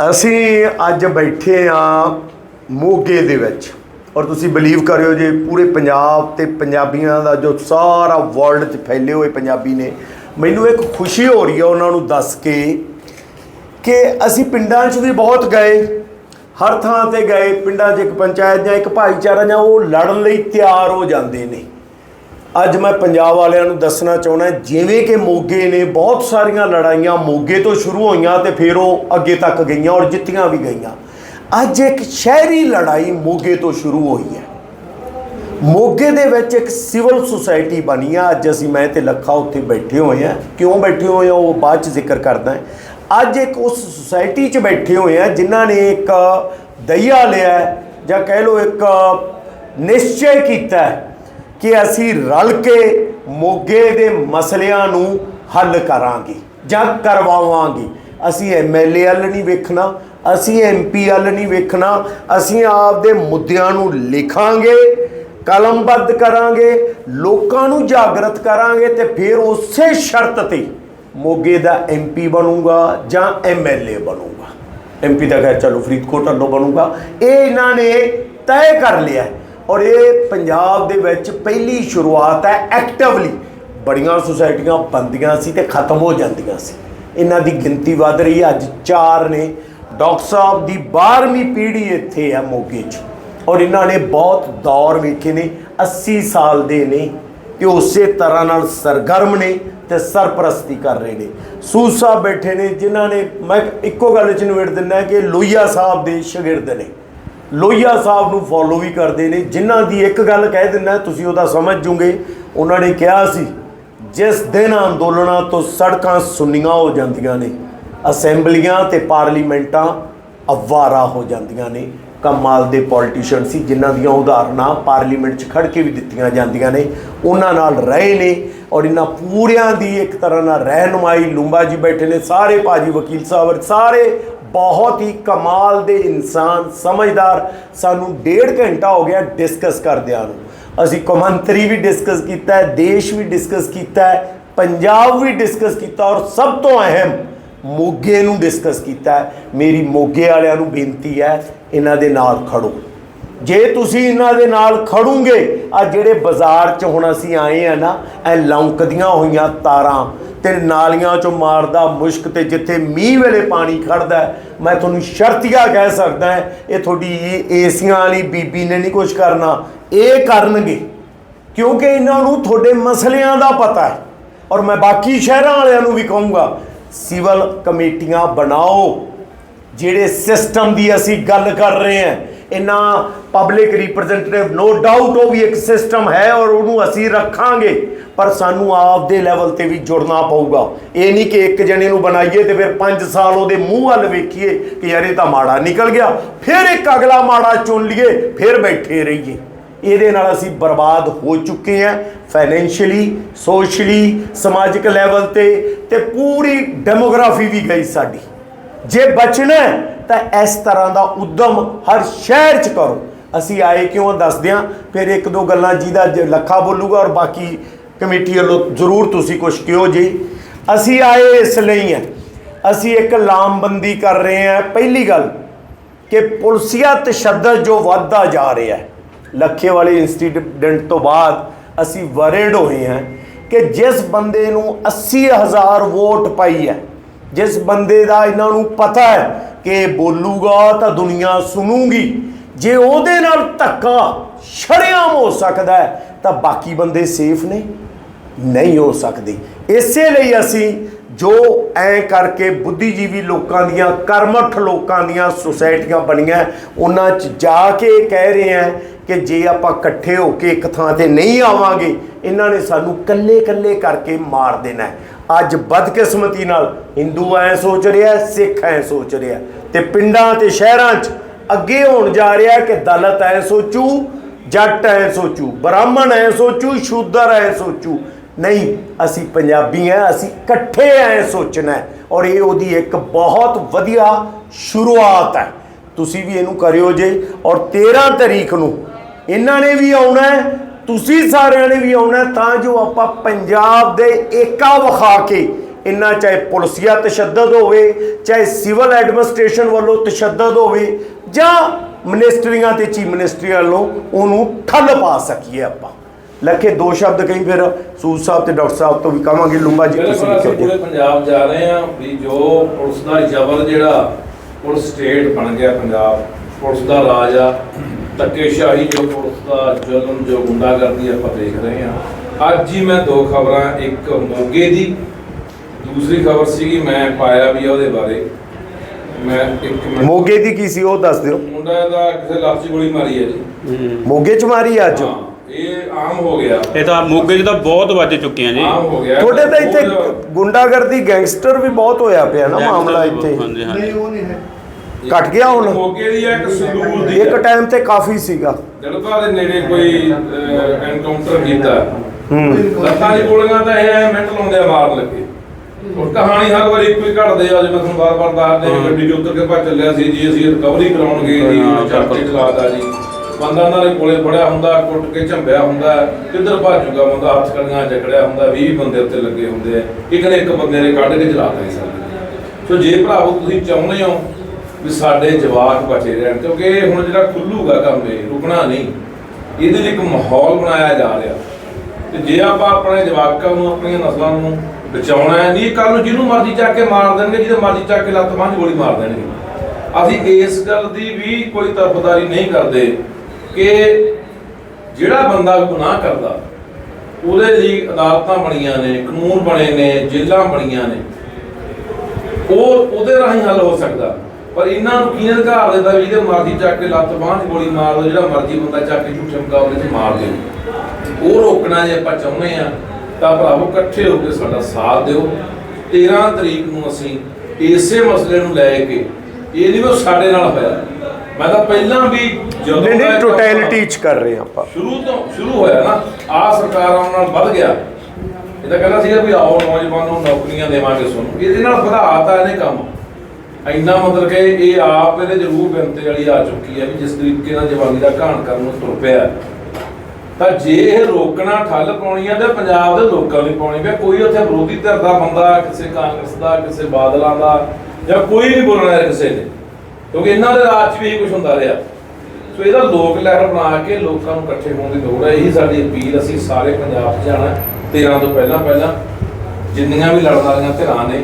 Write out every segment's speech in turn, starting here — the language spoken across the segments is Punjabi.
ਅਸੀਂ ਅੱਜ ਬੈਠੇ ਆ ਮੋਗੇ ਦੇ ਵਿੱਚ। ਔਰ ਤੁਸੀਂ ਬਲੀਵ ਕਰਿਓ ਜੇ ਪੂਰੇ ਪੰਜਾਬ ਤੇ ਪੰਜਾਬੀਆਂ ਦਾ ਜੋ ਸਾਰਾ ਵਰਲਡ 'ਚ ਫੈਲੇ ਹੋਏ ਪੰਜਾਬੀ ਨੇ, ਮੈਨੂੰ ਇੱਕ ਖੁਸ਼ੀ ਹੋ ਰਹੀ ਹੈ ਉਹਨਾਂ ਨੂੰ ਦੱਸ ਕੇ ਕਿ ਅਸੀਂ ਪਿੰਡਾਂ 'ਚ ਵੀ ਬਹੁਤ ਗਏ, ਹਰ ਥਾਂ ਤੇ ਗਏ, ਪਿੰਡਾਂ 'ਚ ਇੱਕ ਪੰਚਾਇਤ ਜਾਂ ਇੱਕ ਭਾਈਚਾਰਾ ਜਾਂ ਉਹ ਲੜਨ ਲਈ ਤਿਆਰ ਹੋ ਜਾਂਦੇ ਨੇ। ਅੱਜ ਮੈਂ ਪੰਜਾਬ ਵਾਲਿਆਂ ਨੂੰ ਦੱਸਣਾ ਚਾਹੁੰਦਾ ਜਿਵੇਂ ਕਿ ਮੋਗੇ ਨੇ ਬਹੁਤ ਸਾਰੀਆਂ ਲੜਾਈਆਂ ਮੋਗੇ ਤੋਂ ਸ਼ੁਰੂ ਹੋਈਆਂ ਤੇ ਫਿਰ ਉਹ ਅੱਗੇ ਤੱਕ ਗਈਆਂ ਔਰ ਜਿੱਤੀਆਂ ਵੀ ਗਈਆਂ। ਅੱਜ ਇੱਕ ਸ਼ਹਿਰੀ ਲੜਾਈ ਮੋਗੇ ਤੋਂ ਸ਼ੁਰੂ ਹੋਈ ਹੈ। ਮੋਗੇ ਦੇ ਵਿੱਚ ਇੱਕ ਸਿਵਲ ਸੁਸਾਇਟੀ ਬਣੀ ਆ। ਅੱਜ ਅਸੀਂ ਮੈਂ ਤੇ ਲੱਖਾ ਉੱਥੇ ਬੈਠੇ ਹੋਏ ਆ। ਕਿਉਂ ਬੈਠੇ ਹੋਏ ਆ? ਉਹ ਬਾਅਦ ਚ ਜ਼ਿਕਰ ਕਰਦਾ ਅੱਜ ਇੱਕ ਉਸ ਸੁਸਾਇਟੀ 'ਚ ਬੈਠੇ ਹੋਏ ਆ ਜਿਨ੍ਹਾਂ ਨੇ ਇੱਕ ਦਈਆ ਲਿਆ ਜਾਂ ਕਹਿ ਲਓ ਇੱਕ ਨਿਸ਼ਚੈ ਕੀਤਾ ਹੈ ਕਿ ਅਸੀਂ ਰਲ ਕੇ ਮੋਗੇ ਦੇ ਮਸਲਿਆਂ ਨੂੰ ਹੱਲ ਕਰਾਂਗੇ, ਜਾਂ ਕਰਵਾਵਾਂਗੇ। ਅਸੀਂ ਐਮਐਲਏ ਵੱਲ ਨਹੀਂ ਵੇਖਣਾ, ਅਸੀਂ ਐਮਪੀ ਵੱਲ ਨਹੀਂ ਵੇਖਣਾ, ਅਸੀਂ ਆਪਦੇ ਮੁੱਦਿਆਂ ਨੂੰ ਲਿਖਾਂਗੇ ਕਲਮਬੱਧ ਕਰਾਂਗੇ, ਲੋਕਾਂ ਨੂੰ ਜਾਗਰਤ ਕਰਾਂਗੇ ਤੇ ਫਿਰ ਉਸੇ ਸ਼ਰਤ ਤੇ ਮੋਗੇ ਦਾ ਐਮਪੀ ਬਣੂਗਾ ਜਾਂ ਐਮਐਲਏ ਬਣੂਗਾ। ਐਮਪੀ ਦਾ ਖੈਰ ਚਲੋ ਫਰੀਦਕੋਟ ਵੱਲੋਂ ਬਣੂਗਾ। ਇਹ ਇਹਨਾਂ ਨੇ ਤੈਅ ਕਰ ਲਿਆ ਔਰ ਇਹ ਪੰਜਾਬ ਦੇ ਵਿੱਚ ਪਹਿਲੀ ਸ਼ੁਰੂਆਤ ਹੈ ਐਕਟਿਵਲੀ ਬੜੀਆਂ ਸੁਸਾਇਟੀਆਂ ਬੰਦੀਆਂ ਸੀ ਤੇ ਖਤਮ ਹੋ ਜਾਂਦੀਆਂ ਸੀ। ਇਹਨਾਂ ਦੀ ਗਿਣਤੀ ਵੱਧ ਰਹੀ ਹੈ, ਅੱਜ 4 ਨੇ। ਡਾਕਟਰ ਸਾਹਿਬ ਦੀ 12ਵੀਂ ਪੀੜ੍ਹੀ ਇੱਥੇ ਹੈ ਮੋਗੇ 'ਚ। ਔਰ ਇਹਨਾਂ ਨੇ ਬਹੁਤ ਦੌਰ ਵੇਖੇ ਨੇ 80 ਸਾਲ ਦੇ ਨੇ ਕਿ ਉਸੇ ਤਰ੍ਹਾਂ ਨਾਲ ਸਰਗਰਮ ਨੇ ਤੇ ਸਰਪ੍ਰਸਤੀ ਕਰ ਰਹੇ ਨੇ। ਸੂਦ ਸਾਹਿਬ ਬੈਠੇ ਨੇ, ਜਿਨ੍ਹਾਂ ਨੇ, ਮੈਂ ਇੱਕੋ ਗੱਲ ਚ ਨਿਬੇੜ ਦਿੰਦਾ ਕਿ ਲੋਹੀਆ ਸਾਹਿਬ ਦੇ ਸ਼ਾਗਿਰਦ ਨੇ। ਲੋਹੀਆ ਸਾਹਿਬ ਨੂੰ ਫੋਲੋ ਵੀ ਕਰਦੇ ਨੇ। ਜਿਨ੍ਹਾਂ ਦੀ ਇੱਕ ਗੱਲ ਕਹਿ ਦਿੰਦਾ, ਤੁਸੀਂ ਉਹਦਾ ਸਮਝ ਜੂਗੇ। ਉਹਨਾਂ ਨੇ ਕਿਹਾ ਸੀ, ਜਿਸ ਦਿਨ ਅੰਦੋਲਨਾਂ ਤੋਂ ਸੜਕਾਂ ਸੁੰਨੀਆਂ ਹੋ ਜਾਂਦੀਆਂ ਨੇ, ਅਸੈਂਬਲੀਆਂ ਤੇ ਪਾਰਲੀਮੈਂਟਾਂ ਅਵਾਰਾ ਹੋ ਜਾਂਦੀਆਂ ਨੇ। ਕਮਾਲ ਦੇ ਪੋਲੀਟੀਸ਼ੀਅਨ ਸੀ, ਜਿਨ੍ਹਾਂ ਦੀਆਂ ਉਦਾਹਰਨਾਂ ਪਾਰਲੀਮੈਂਟ 'ਚ ਖੜ ਕੇ ਵੀ ਦਿੱਤੀਆਂ ਜਾਂਦੀਆਂ ਨੇ। ਉਹਨਾਂ ਨਾਲ ਰਹੇ ਨੇ ਔਰ ਇਹਨਾਂ ਪੂਰਿਆਂ ਦੀ ਇੱਕ ਤਰ੍ਹਾਂ ਨਾਲ ਰਹਿਨੁਮਾਈ ਲੂੰਬਾ ਜੀ ਬੈਠੇ ਨੇ। ਸਾਰੇ ਭਾਜੀ ਵਕੀਲ ਸਾਹਿਬ, ਸਾਰੇ ਬਹੁਤ ਹੀ ਕਮਾਲ ਦੇ ਇਨਸਾਨ, ਸਮਝਦਾਰ, ਸਾਨੂੰ ਡੇਢ ਘੰਟਾ ਹੋ ਗਿਆ ਡਿਸਕਸ ਕਰਦਿਆਂ ਨੂੰ। ਅਸੀਂ ਕੌਮਾਂਤਰੀ ਵੀ ਡਿਸਕਸ ਕੀਤਾ ਹੈ, ਦੇਸ਼ ਵੀ ਡਿਸਕਸ ਕੀਤਾ ਹੈ, ਪੰਜਾਬ ਵੀ ਡਿਸਕਸ ਕੀਤਾ ਔਰ ਸਭ ਤੋਂ ਅਹਿਮ ਮੋਗੇ ਨੂੰ ਡਿਸਕਸ ਕੀਤਾ ਹੈ। ਮੇਰੀ ਮੋਗੇ ਵਾਲਿਆਂ ਨੂੰ ਬੇਨਤੀ ਹੈ, ਇਹਨਾਂ ਦੇ ਨਾਲ ਖੜੋ। ਜੇ ਤੁਸੀਂ ਇਹਨਾਂ ਦੇ ਨਾਲ ਖੜੋਗੇ ਆ ਜਿਹੜੇ ਬਾਜ਼ਾਰ 'ਚ ਹੁਣ ਅਸੀਂ ਆਏ ਆ ਨਾ ਐ ਲੌਂਕਦੀਆਂ ਹੋਈਆਂ ਤਾਰਾਂ ਤੇ ਨਾਲੀਆਂ 'ਚੋਂ ਮਾਰਦਾ ਮੁਸ਼ਕ ਤੇ ਜਿੱਥੇ ਮੀਂਹ ਵੇਲੇ ਪਾਣੀ ਖੜਦਾ ਮੈਂ ਤੁਹਾਨੂੰ ਸ਼ਰਤੀਆ ਕਹਿ ਸਕਦਾ ਇਹ ਤੁਹਾਡੀ ਏਸੀਆਂ ਵਾਲੀ ਬੀਬੀ ਨੇ ਨਹੀਂ ਕੁਝ ਕਰਨਾ। ਇਹ ਕਰਨਗੇ, ਕਿਉਂਕਿ ਇਹਨਾਂ ਨੂੰ ਤੁਹਾਡੇ ਮਸਲਿਆਂ ਦਾ ਪਤਾ ਹੈ। ਔਰ ਮੈਂ ਬਾਕੀ ਸ਼ਹਿਰਾਂ ਵਾਲਿਆਂ ਨੂੰ ਵੀ ਕਹੂੰਗਾ, ਸਿਵਲ ਕਮੇਟੀਆਂ ਬਣਾਓ। ਜਿਹੜੇ ਸਿਸਟਮ ਦੀ ਅਸੀਂ ਗੱਲ ਕਰ ਰਹੇ ਹਾਂ, ਇਹਨਾਂ ਪਬਲਿਕ ਰਿਪਰੈਜ਼ੈਂਟੇਟਿਵ ਨੋ ਡਾਊਟ ਉਹ ਵੀ ਇੱਕ ਸਿਸਟਮ ਹੈ ਔਰ ਉਹਨੂੰ ਅਸੀਂ ਰੱਖਾਂਗੇ, ਪਰ ਸਾਨੂੰ ਆਪ ਦੇ ਲੈਵਲ ਤੇ ਵੀ ਜੁੜਨਾ ਪਊਗਾ। ਇਹ ਨਹੀਂ ਕਿ ਇੱਕ ਜਣੇ ਨੂੰ ਬਣਾਈਏ ਤੇ ਫਿਰ 5 ਸਾਲ ਉਹਦੇ ਮੂੰਹ ਵੱਲ ਵੇਖੀਏ ਕਿ ਯਾਰ ਇਹ ਤਾਂ ਮਾੜਾ ਨਿਕਲ ਗਿਆ। ਫਿਰ ਇੱਕ ਅਗਲਾ ਮਾੜਾ ਚੁਣ ਲਈਏ, ਫਿਰ ਬੈਠੇ ਰਹੀਏ। ਇਹਦੇ ਨਾਲ ਅਸੀਂ ਬਰਬਾਦ ਹੋ ਚੁੱਕੇ ਹਾਂ ਫਾਈਨੈਂਸ਼ੀਅਲੀ ਸੋਸ਼ਲੀ ਸਮਾਜਿਕ ਲੈਵਲ ਤੇ ਤੇ ਪੂਰੀ ਡੈਮੋਗ੍ਰਾਫੀ ਵੀ ਗਈ ਸਾਡੀ। ਜੇ ਬਚਣਾ ਤਾਂ ਇਸ ਤਰ੍ਹਾਂ ਦਾ ਉਦਮ ਹਰ ਸ਼ਹਿਰ 'ਚ ਕਰੋ। ਅਸੀਂ ਆਏ ਕਿਉਂ ਦੱਸਦਿਆਂ, ਫਿਰ ਇੱਕ ਦੋ ਗੱਲਾਂ ਜਿਹਦਾ ਜ- ਲੱਖਾ ਬੋਲੂਗਾ ਔਰ ਬਾਕੀ ਕਮੇਟੀ ਵੱਲੋਂ ਜ਼ਰੂਰ ਤੁਸੀਂ ਕੁਝ ਕਿਹੋ ਜੀ ਅਸੀਂ ਆਏ ਇਸ ਲਈ ਹੈ ਅਸੀਂ ਇੱਕ ਲਾਮਬੰਦੀ ਕਰ ਰਹੇ ਹਾਂ ਪਹਿਲੀ ਗੱਲ ਕਿ ਪੁਲਸੀਆ ਤਸ਼ੱਦਦ ਜੋ ਵੱਧਦਾ ਜਾ ਰਿਹਾ ਹੈ ਲੱਖੇ ਵਾਲੇ ਇਨਸੀਡੈਂਟ ਤੋਂ ਬਾਅਦ ਅਸੀਂ ਵਰਡ ਹੋਏ ਹਾਂ ਕਿ ਜਿਸ ਬੰਦੇ ਨੂੰ 80000 ਵੋਟ ਪਾਈ ਹੈ, ਜਿਸ ਬੰਦੇ ਦਾ ਇਹਨਾਂ ਨੂੰ ਪਤਾ ਹੈ ਕਿ ਬੋਲੂਗਾ ਤਾਂ ਦੁਨੀਆ ਸੁਣੂਗੀ। ਜੇ ਉਹਦੇ ਨਾਲ ਧੱਕਾ ਸ਼ਰੇਆਮ ਹੋ ਸਕਦਾ ਹੈ, ਤਾਂ ਬਾਕੀ ਬੰਦੇ ਸੇਫ ਨੇ। ਨਹੀਂ ਹੋ ਸਕਦੀ। ਇਸੇ ਲਈ ਅਸੀਂ ਜੋ ਐ ਕਰਕੇ ਬੁੱਧੀਜੀਵੀ ਲੋਕਾਂ ਦੀਆਂ, ਕਰਮਠ ਲੋਕਾਂ ਦੀਆਂ ਸੁਸਾਇਟੀਆਂ ਬਣੀਆਂ, ਉਹਨਾਂ 'ਚ ਜਾ ਕੇ ਕਹਿ ਰਹੇ ਆ ਕਿ ਜੇ ਆਪਾਂ ਇਕੱਠੇ ਹੋ ਕੇ ਇੱਕ ਥਾਂ ਤੇ ਨਹੀਂ ਆਵਾਂਗੇ, ਇਹਨਾਂ ਨੇ ਸਾਨੂੰ ਕੱਲੇ-ਕੱਲੇ ਕਰਕੇ ਮਾਰ ਦੇਣਾ ਅੱਜ ਬਦਕਿਸਮਤੀ ਨਾਲ ਹਿੰਦੂ ਐ ਸੋਚ ਰਿਹਾ, ਸਿੱਖ ਐ ਸੋਚ ਰਿਹਾ। ਤੇ ਪਿੰਡਾਂ ਤੇ ਸ਼ਹਿਰਾਂ 'ਚ ਅੱਗੇ ਹੋਣ ਜਾ ਰਿਹਾ ਕਿ ਦਲਤ ਐ ਸੋਚੂ, ਜੱਟ ਐ ਸੋਚੂ, ਬ੍ਰਾਹਮਣ ਐ ਸੋਚੂ, ਸ਼ੂਦਰ ਐ ਸੋਚੂ। ਨਹੀਂ, ਅਸੀਂ ਪੰਜਾਬੀ ਆ ਅਸੀਂ ਇਕੱਠੇ ਐ ਸੋਚਣਾ ਔਰ ਇਹ ਉਹਦੀ ਇੱਕ ਬਹੁਤ ਵਧੀਆ ਸ਼ੁਰੂਆਤ ਹੈ। ਤੁਸੀਂ ਵੀ ਇਹਨੂੰ ਕਰਿਓ ਜੇ। ਔਰ 13 ਤਰੀਕ ਨੂੰ ਇਹਨਾਂ ਨੇ ਵੀ ਆਉਣਾ ਤੁਸੀਂ ਸਾਰਿਆਂ ਨੇ ਵੀ ਆਉਣਾ ਤਾਂ ਜੋ ਆਪਾਂ ਪੰਜਾਬ ਦੇ ਏਕਾ ਵਿਖਾ ਕੇ ਇੰਨਾ ਚਾਹੇ ਪੁਲਸੀਆ ਤਸ਼ੱਦਦ ਹੋਵੇ ਚਾਹੇ ਸਿਵਲ ਐਡਮਿਨਿਸਟ੍ਰੇਸ਼ਨ ਵੱਲੋਂ ਤਸ਼ੱਦਦ ਹੋਵੇ ਜਾਂ ਮਿਨਿਸਟਰੀਆਂ ਤੇ ਚੀਫ ਮਿਨਿਸਟਰੀ ਵੱਲੋਂ ਉਹਨੂੰ ਠੱਲ ਪਾ ਸਕੀਏ ਆਪਾਂ। ਲੱਖੇ ਦੋ ਸ਼ਬਦ ਕਹੀਂ ਫਿਰ ਸੂਦ ਸਾਹਿਬ ਤੇ ਡਾਕਟਰ ਸਾਹਿਬ ਤੋਂ ਵੀ ਕਹਾਂਗੇ ਲੂੰਬਾ ਜੀ ਤੁਸੀਂ ਪੂਰੇ ਪੰਜਾਬ ਜਾ ਰਹੇ ਹਾਂ ਵੀ ਜੋ ਪੁਲਿਸ ਦਾ ਜ਼ਬਰ ਜਿਹੜਾ ਪੁਲਿਸ ਸਟੇਟ ਬਣ ਗਿਆ ਪੰਜਾਬ ਪੁਲਿਸ ਦਾ ਰਾਜ ਆ ਧੱਕੇਸ਼ਾਹੀ ਜੋ ਪੁਲਿਸ ਦਾ ਜ਼ੁਲਮ ਜੋ ਗੁੰਡਾਗਰਦੀ ਆਪਾਂ ਦੇਖ ਰਹੇ ਹਾਂ। ਅੱਜ ਹੀ ਮੈਂ ਦੋ ਖਬਰਾਂ ਇੱਕ ਮੋਗੇ ਦੀ ਦੂਸਰੀ ਖਬਰ ਸੀਗੀ ਮੈਂ ਪਾਇਆ ਵੀ ਆ ਉਹਦੇ ਬਾਰੇ। ਮੈਂ ਇੱਕ ਮਿੰਟ- ਮੋਗੇ ਦੀ ਕੀ ਸੀ ਉਹ ਦੱਸ ਦਿਓ। ਮੁੰਡਾ ਦਾ ਕਿਸੇ 'ਚ ਗੋਲੀ ਮਾਰੀ ਹੈ ਜੀ। ਮੋਗੇ ਚ ਮਾਰੀ ਆ ਅੱਜ? ਹਾਂ ਇਹ ਆਮ ਹੋ ਗਿਆ। ਇਹ ਤਾਂ ਮੋਗੇ 'ਚ ਤਾਂ ਬਹੁਤ ਵੱਜ ਚੁੱਕੇ ਆ ਜੀ। ਆਮ ਹੋ ਗਿਆ। ਤੁਹਾਡੇ ਤਾਂ ਇੱਥੇ ਬਹੁਤ- ਗੁੰਡਾਗਰਦੀ ਗੈਂਗਸਟਰ ਵੀ ਬਹੁਤ ਹੋਇਆ ਪਿਆ ਨਾ ਮਾਮਲਾ ਇੱਥੇ। ਹਾਂਜੀ ਹਾਂਜੀ। ਘਟ ਗਿਆ ਹੁਣ? ਮੋਗੇ ਦੀ ਇੱਕ ਸੰਦੂਰ ਦੀ ਇੱਕ। ਟਾਈਮ ਤੇ ਕਾਫੀ ਸੀਗਾ। ਜਲਪਾ ਦੇ ਨੇੜੇ ਕੋਈ ਐਨਕਾਊਂਟਰ ਕੀਤਾ। ਹੂੰ। ਲੱਤਾਂ ਦੀ ਗੋਲੀਆਂ ਤਾਂ ਇਹ ਮਿੰਟ ਲਾਉਂਦੇ ਆ ਮਾਰਨ ਲੱਗੇ। ਕਹਾਣੀ ਹਰ ਵਾਰੀ ਇੱਕੋ ਹੀ ਘੜਦੇ ਆ ਜਿਵੇਂ ਤੁਹਾਨੂੰ ਬਾਰ-ਬਾਰ ਦੱਸਦੇ ਆ ਗੱਡੀ 'ਚ ਉੱਤਰ ਕੇ ਭੱਜ ਚੱਲਿਆ ਸੀ ਜੀ ਅਸੀਂ ਰਿਕਵਰੀ ਕਰਾਉਣ ਗਏ ਜੀ ਹਾਂ, ਚਾਰਟੇ ਚਲਾਦਾ ਜੀ। ਬੰਦਾ ਉਹਨਾਂ ਦੇ ਕੋਲੇ ਫੜਿਆ ਹੁੰਦਾ ਕੁੱਟ ਕੇ ਝੰਬਿਆ ਹੁੰਦਾ ਕਿੱਧਰ ਭੱਜੂਗਾ ਬੰਦਾ ਹੱਥ ਕੜੀਆਂ ਜਕੜਿਆ ਹੁੰਦਾ 20 ਬੰਦੇ ਉੱਤੇ ਲੱਗੇ ਹੁੰਦੇ ਆ ਇੱਕ ਨੇ ਇੱਕ ਬੰਦੇ ਨੇ ਕੱਢ ਕੇ ਚਲਾਤਾ ਹੀ ਸਾਰੇ ਸੋ ਜੇ ਭਰਾਵੋ ਤੁਸੀਂ ਚਾਹੁੰਦੇ ਹੋ ਵੀ ਸਾਡੇ ਜਵਾਕ ਬਚੇ ਰਹਿਣ ਕਿਉਂਕਿ ਇਹ ਹੁਣ ਜਿਹੜਾ ਖੁੱਲੂਗਾ ਕੰਮ ਇਹ ਰੁਕਣਾ ਨਹੀਂ। ਇਹਦੇ ਲਈ ਇੱਕ ਮਾਹੌਲ ਬਣਾਇਆ ਜਾ ਰਿਹਾ। ਤੇ ਜੇ ਆਪਾਂ ਆਪਣੇ ਜਵਾਕਾਂ ਨੂੰ ਆਪਣੀਆਂ ਨਸਲਾਂ ਨੂੰ ਬਚਾਉਣਾ ਨਹੀਂ ਕੱਲ ਨੂੰ ਜਿਹਨੂੰ ਮਰਜ਼ੀ ਚੱਕ ਕੇ ਮਾਰ ਦੇਣਗੇ, ਜਿਹਦੇ ਮਰਜ਼ੀ ਚੱਕ ਕੇ ਲੱਤ ਬਾਂਹ ਗੋਲੀ ਮਾਰ ਦੇਣਗੇ। ਅਸੀਂ ਇਸ ਗੱਲ ਦੀ ਵੀ ਕੋਈ ਤਰਫਦਾਰੀ ਨਹੀਂ ਕਰਦੇ ਕਿ ਜਿਹੜਾ ਬੰਦਾ ਗੁਨਾਹ ਕਰਦਾ, ਉਹਦੇ ਲਈ ਅਦਾਲਤਾਂ ਬਣੀਆਂ ਨੇ, ਕਾਨੂੰਨ ਬਣੇ ਨੇ, ਜੇਲ੍ਹਾਂ ਬਣੀਆਂ ਨੇ। ਉਹ, ਉਹਦੇ ਰਾਹੀਂ ਹੱਲ ਹੋ ਸਕਦਾ। ਪਰ ਇਹਨਾਂ ਨੂੰ ਕੀ ਅਧਿਕਾਰ ਦਿੰਦਾ ਵੀ ਇਹਦੇ ਮਰਜ਼ੀ ਚੱਕ ਕੇ ਲੱਤ ਬਾਂਹ 'ਚ ਗੋਲੀ ਮਾਰ ਦੋ ਜਿਹੜਾ ਮਰਜ਼ੀ ਬੰਦਾ ਚੱਕ ਕੇ ਝੂਠੇ ਮੁਕਾਬਲੇ 'ਚ ਮਾਰ ਦਿਓ ਉਹ ਰੋਕਣਾ ਜੇ ਆਪਾਂ ਚਾਹੁੰਦੇ ਆ ਤਾਂ ਭਰਾਵੋ ਇਕੱਠੇ ਹੋ ਕੇ ਸਾਡਾ ਸਾਥ ਦਿਓ। 13 ਤਰੀਕ ਨੂੰ ਅਸੀਂ ਇਸੇ ਮਸਲੇ ਨੂੰ ਲੈ ਕੇ ਇਹ ਨਹੀਂ ਉਹ ਸਾਡੇ ਨਾਲ ਹੋਇਆ। ਮੈਂ ਤਾਂ ਪਹਿਲਾਂ ਵੀ ਜਦੋਂ ਨਹੀਂ ਟੋਟੈਲਿਟੀ ਚ ਕਰ ਰਹੇ ਆਪਾਂ। ਸ਼ੁਰੂ ਤੋਂ ਸ਼ੁਰੂ ਹੋਇਆ ਨਾ ਆ ਸਰਕਾਰਾਂ ਨਾਲ ਵੱਧ ਗਿਆ। ਇਹ ਤਾਂ ਕਹਿੰਦਾ ਸੀਗਾ ਵੀ ਆਓ ਨੌਜਵਾਨਾਂ ਨੂੰ ਨੌਕਰੀਆਂ ਦੇਵਾਂਗੇ ਤੁਹਾਨੂੰ ਇਹਦੇ ਨਾਲ ਵਧਾਤਾ ਇਹਨੇ ਕੰਮ। ਇੰਨਾ ਮਤਲਬ ਕਿ ਇਹ ਆਪ ਇਹਦੇ ਜ਼ਰੂਰ ਬਿੰਤੇ ਵਾਲੀ ਆ ਚੁੱਕੀ ਹੈ ਵੀ ਜਿਸ ਤਰੀਕੇ ਨਾਲ ਜਵਾਨੀ ਦਾ ਘਾਣ ਕਰਨ ਨੂੰ ਤੁਰ ਪਿਆ। ਤਾਂ ਜੇ ਇਹ ਰੋਕਣਾ ਠੱਲ ਪਾਉਣੀ ਆ ਤਾਂ ਪੰਜਾਬ ਦੇ ਲੋਕਾਂ ਨੂੰ ਪਾਉਣੀ ਪਿਆ ਕੋਈ ਉੱਥੇ ਵਿਰੋਧੀ ਧਿਰ ਦਾ ਬੰਦਾ, ਕਿਸੇ ਕਾਂਗਰਸ ਦਾ, ਕਿਸੇ ਬਾਦਲਾਂ ਦਾ ਜਾਂ ਕੋਈ ਵੀ ਬੋਲਣਾ ਕਿਸੇ ਨੇ ਕਿਉਂਕਿ ਇਹਨਾਂ ਦੇ ਰਾਜ 'ਚ ਵੀ ਇਹੀ ਕੁਝ ਹੁੰਦਾ ਰਿਹਾ। ਸੋ ਇਹਦਾ ਲੋਕ ਲਹਿਰ ਬਣਾ ਕੇ ਲੋਕਾਂ ਨੂੰ ਇਕੱਠੇ ਹੋਣ ਦੀ ਲੋੜ ਹੈ ਇਹੀ ਸਾਡੀ ਅਪੀਲ, ਅਸੀਂ ਸਾਰੇ ਪੰਜਾਬ 'ਚ ਜਾਣਾ 13 ਤੋਂ ਪਹਿਲਾਂ ਪਹਿਲਾਂ। ਜਿੰਨੀਆਂ ਵੀ ਲੜਨ ਵਾਲੀਆਂ ਧਿਰਾਂ ਨੇ,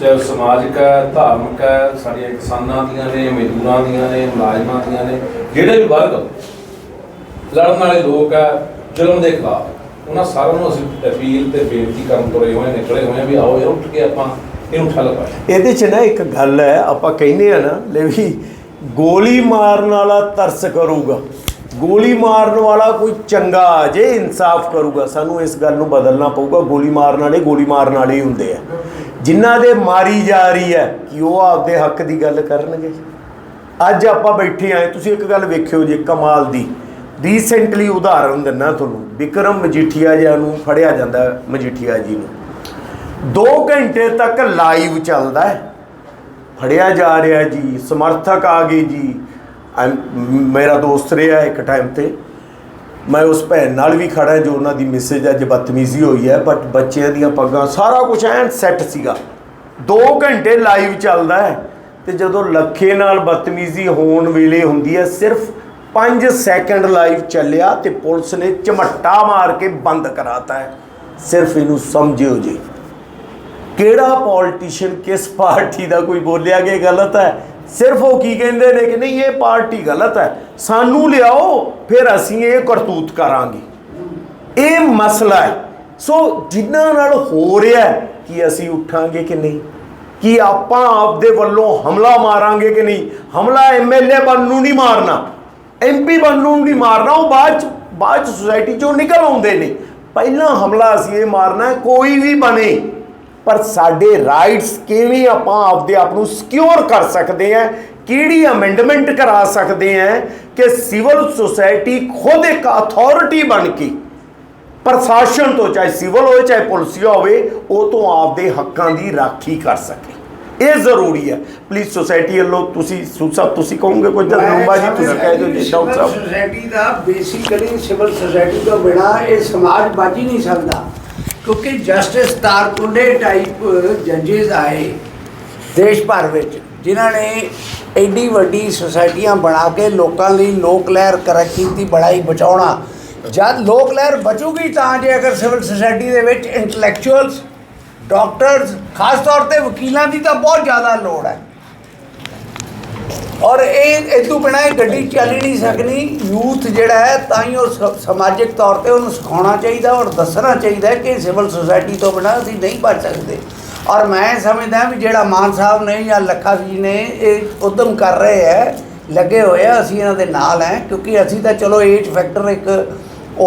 ਚਾਹੇ ਉਹ ਸਮਾਜਿਕ ਹੈ, ਧਾਰਮਿਕ ਹੈ, ਸਾਡੀਆਂ ਕਿਸਾਨਾਂ ਦੀਆਂ ਨੇ, ਮਜ਼ਦੂਰਾਂ ਦੀਆਂ ਨੇ, ਮੁਲਾਜ਼ਮਾਂ ਦੀਆਂ ਨੇ, ਜਿਹੜੇ ਵੀ ਵਰਗ ਲੜਨ ਵਾਲੇ ਲੋਕ ਆ, ਜ਼ੁਲਮ ਦੇ ਖਿਲਾਫ। ਉਹਨਾਂ ਸਾਰਿਆਂ ਨੂੰ ਅਸੀਂ ਅਪੀਲ ਤੇ ਬੇਨਤੀ ਕਰਨ ਤੁਰੇ ਹੋਏ ਨਿਕਲੇ ਹੋਏ ਵੀ ਆਓ ਯਾਰ ਉੱਠ ਕੇ ਆਪਾਂ ਇਹਨੂੰ ਠੱਲ ਪਾਈਏ। ਇਹਦੇ ਚ ਨਾ ਇੱਕ ਗੱਲ ਹੈ, ਆਪਾਂ ਕਹਿੰਦੇ ਆ ਨਾ, ਲੈ ਵੀ ਗੋਲੀ ਮਾਰਨ ਵਾਲਾ ਤਰਸ ਕਰੂਗਾ। ਗੋਲੀ ਮਾਰਨ ਵਾਲਾ ਕੋਈ ਚੰਗਾ ਜੇ ਇਨਸਾਫ ਕਰੂਗਾ, ਸਾਨੂੰ ਇਸ ਗੱਲ ਨੂੰ ਬਦਲਣਾ ਪਊਗਾ, ਗੋਲੀ ਮਾਰਨ ਵਾਲੇ ਗੋਲੀ ਮਾਰਨ ਵਾਲੇ ਹੀ ਹੁੰਦੇ ਆ। ਜਿਨ੍ਹਾਂ ਦੇ ਮਾਰੀ ਜਾ ਰਹੀ ਹੈ, ਕਿ ਉਹ ਆਪਦੇ ਹੱਕ ਦੀ ਗੱਲ ਕਰਨਗੇ? ਅੱਜ ਆਪਾਂ ਬੈਠੇ ਆਏ ਤੁਸੀਂ ਇੱਕ ਗੱਲ ਵੇਖਿਓ ਜੇ ਕਮਾਲ ਦੀ। ਰੀਸੈਂਟਲੀ ਉਦਾਹਰਨ ਦਿੰਨਾ ਤੁਹਾਨੂੰ, ਵਿਕਰਮ ਮਜੀਠੀਆ ਜੀ ਨੂੰ ਫੜਿਆ ਜਾਂਦਾ ਮਜੀਠੀਆ ਜੀ ਨੂੰ। 2 ਘੰਟੇ ਤੱਕ ਲਾਈਵ ਚੱਲਦਾ ਹੈ। ਫੜਿਆ ਜਾ ਰਿਹਾ ਜੀ, ਸਮਰਥਕ ਆ ਗਏ ਜੀ। ਮੇਰਾ ਦੋਸਤ ਰਿਹਾ ਇੱਕ ਟਾਈਮ ਤੇ। ਮੈਂ ਉਸ ਭੈਣ ਨਾਲ ਵੀ ਖੜਾ ਜੋ ਉਹਨਾਂ ਦੀ ਮੈਸੇਜ ਅੱਜ ਬਦਤਮੀਜ਼ੀ ਹੋਈ ਹੈ ਬਟ ਬੱਚਿਆਂ ਦੀਆਂ ਪੱਗਾਂ ਸਾਰਾ ਕੁਝ ਐਨ ਸੈੱਟ ਸੀਗਾ। 2 ਘੰਟੇ ਲਾਈਵ ਚੱਲਦਾ ਹੈ ਤੇ ਜਦੋਂ ਲੱਖੇ ਨਾਲ ਬਦਤਮੀਜ਼ੀ ਹੋਣ ਵੇਲੇ ਹੁੰਦੀ ਹੈ, ਸਿਰਫ 5 ਸੈਕਿੰਡ ਲਾਈਵ ਚੱਲਿਆ ਤੇ ਪੁਲਿਸ ਨੇ ਝਮੱਟਾ ਮਾਰ ਕੇ ਬੰਦ ਕਰਾਤਾ ਹੈ। ਸਿਰਫ ਇਹਨੂੰ ਸਮਝਿਓ ਜੀ। ਕਿਹੜਾ ਪੋਲੀਟੀਸ਼ੀਅਨ ਕਿਸ ਪਾਰਟੀ ਦਾ ਕੋਈ ਬੋਲਿਆ ਕਿ ਗਲਤ ਹੈ? ਸਿਰਫ ਉਹ ਕੀ ਕਹਿੰਦੇ ਨੇ ਕਿ ਨਹੀਂ, ਇਹ ਪਾਰਟੀ ਗਲਤ ਹੈ। ਸਾਨੂੰ ਲਿਆਓ, ਫਿਰ ਅਸੀਂ ਇਹ ਕਰਤੂਤ ਕਰਾਂਗੇ। ਇਹ ਮਸਲਾ ਹੈ। ਸੋ ਜਿਨ੍ਹਾਂ ਨਾਲ ਹੋ ਰਿਹਾ ਕਿ ਅਸੀਂ ਉੱਠਾਂਗੇ ਕਿ ਨਹੀਂ? ਕਿ ਆਪਾਂ ਆਪਦੇ ਵੱਲੋਂ ਹਮਲਾ ਮਾਰਾਂਗੇ ਕਿ ਨਹੀਂ? ਹਮਲਾ ਐਮਐਲਏ ਬਣ ਨੂੰ ਨਹੀਂ ਮਾਰਨਾ। ਐਮਪੀ ਬਣਨ ਨੂੰ ਨਹੀਂ ਮਾਰਨਾ, ਉਹ ਬਾਅਦ ਚ ਬਾਅਦ ਚ ਸੁਸਾਇਟੀ ਚੋਂ ਨਿਕਲ ਆਉਂਦੇ ਨੇ। ਪਹਿਲਾਂ ਹਮਲਾ ਅਸੀਂ ਇਹ ਮਾਰਨਾ, ਕੋਈ ਵੀ ਬਣੇ। ਪਰ ਸਾਡੇ ਰਾਈਟਸ ਕਿਵੇਂ ਆਪਾਂ ਆਪਦੇ ਆਪ ਨੂੰ ਸਿਕਿਉਰ ਕਰ ਸਕਦੇ ਹਾਂ? ਕਿਹੜੀ ਅਮੈਂਡਮੈਂਟ ਕਰਾ ਸਕਦੇ ਹਾਂ ਕਿ ਸਿਵਲ ਸੁਸਾਇਟੀ ਖੁਦ ਇੱਕ ਅਥਾਰਟੀ ਬਣ ਕੇ ਪ੍ਰਸ਼ਾਸਨ ਤੋਂ ਚਾਹੇ ਸਿਵਲ ਹੋਵੇ, ਚਾਹੇ ਪੁਲਿਸ ਹੋਵੇ, ਉਹ ਤੋਂ ਆਪਦੇ ਹੱਕਾਂ ਦੀ ਰਾਖੀ ਕਰ ਸਕੇ? ਇਹ ਜ਼ਰੂਰੀ ਹੈ। ਪਲੀਜ਼ ਸੁਸਾਇਟੀ ਵੱਲੋਂ ਤੁਸੀਂ ਸਾਹਿਬ ਤੁਸੀਂ ਕਹੋਗੇ ਕੋਈ ਜਰਨੂਮਾ ਜੀ ਤੁਸੀਂ ਕਹਿ ਦਿਓ ਜੀ ਡਾਕਟਰ ਸਾਹਿਬ। ਸੁਸਾਇਟੀ ਦਾ ਬੇਸਿਕਲੀ ਸਿਵਲ ਸੁਸਾਇਟੀ ਤੋਂ ਬਿਨਾ ਇਹ ਸਮਾਜ ਬਚ ਹੀ ਨਹੀਂ ਸਕਦਾ। ਕਿਉਂਕਿ ਜਸਟਿਸ ਤਾਰਕੁੰਡੇ ਟਾਈਪ ਜੱਜਿਸ ਆਏ ਦੇਸ਼ ਭਰ ਵਿੱਚ ਜਿਨ੍ਹਾਂ ਨੇ ਐਡੀ ਵੱਡੀ ਸੁਸਾਇਟੀਆਂ ਬਣਾ ਕੇ ਲੋਕਾਂ ਲਈ ਲੋਕ ਲਹਿਰ ਕਰਕੀ ਦੀ ਬੜਾਈ ਬਚਾਉਣਾ। ਜਦ ਲੋਕ ਲਹਿਰ ਬਚੂਗੀ ਤਾਂ ਜੇ ਅਗਰ ਸਿਵਲ ਸੁਸਾਇਟੀ ਦੇ ਵਿੱਚ ਇੰਟੈਲੈਕਚੁਅਲਸ ਡਾਕਟਰਸ, ਖਾਸ ਤੌਰ ਤੇ ਵਕੀਲਾਂ ਦੀ ਤਾਂ ਬਹੁਤ ਜ਼ਿਆਦਾ ਲੋੜ ਹੈ। ਔਰ ਇਹ ਇਦੋਂ ਬਿਨਾਂ ਇਹ ਗੱਡੀ ਚੱਲ ਨਹੀਂ ਸਕਣੀ। ਯੂਥ ਜਿਹੜਾ ਹੈ, ਤਾਂ ਹੀ ਉਹ ਸ- ਸਮਾਜਿਕ ਤੌਰ ਤੇ ਉਹਨੂੰ ਸਿਖਾਉਣਾ ਚਾਹੀਦਾ ਔਰ ਦੱਸਣਾ ਚਾਹੀਦਾ ਕਿ ਸਿਵਲ ਸੁਸਾਇਟੀ ਤੋਂ ਬਿਨਾਂ ਅਸੀਂ ਨਹੀਂ ਬਚ ਸਕਦੇ। ਔਰ ਮੈਂ ਸਮਝਦਾ ਵੀ ਜਿਹੜਾ ਮਾਨ ਸਾਹਿਬ ਨੇ ਜਾਂ ਲੱਖਾ ਜੀ ਨੇ ਇਹ ਉਦਮ ਕਰ ਰਹੇ ਹੈ, ਲੱਗੇ ਹੋਏ ਆ, ਅਸੀਂ ਇਹਨਾਂ ਦੇ ਨਾਲ ਹੈ, ਕਿਉਂਕਿ ਅਸੀਂ ਤਾਂ ਚਲੋ ਏਜ ਫੈਕਟਰ ਇੱਕ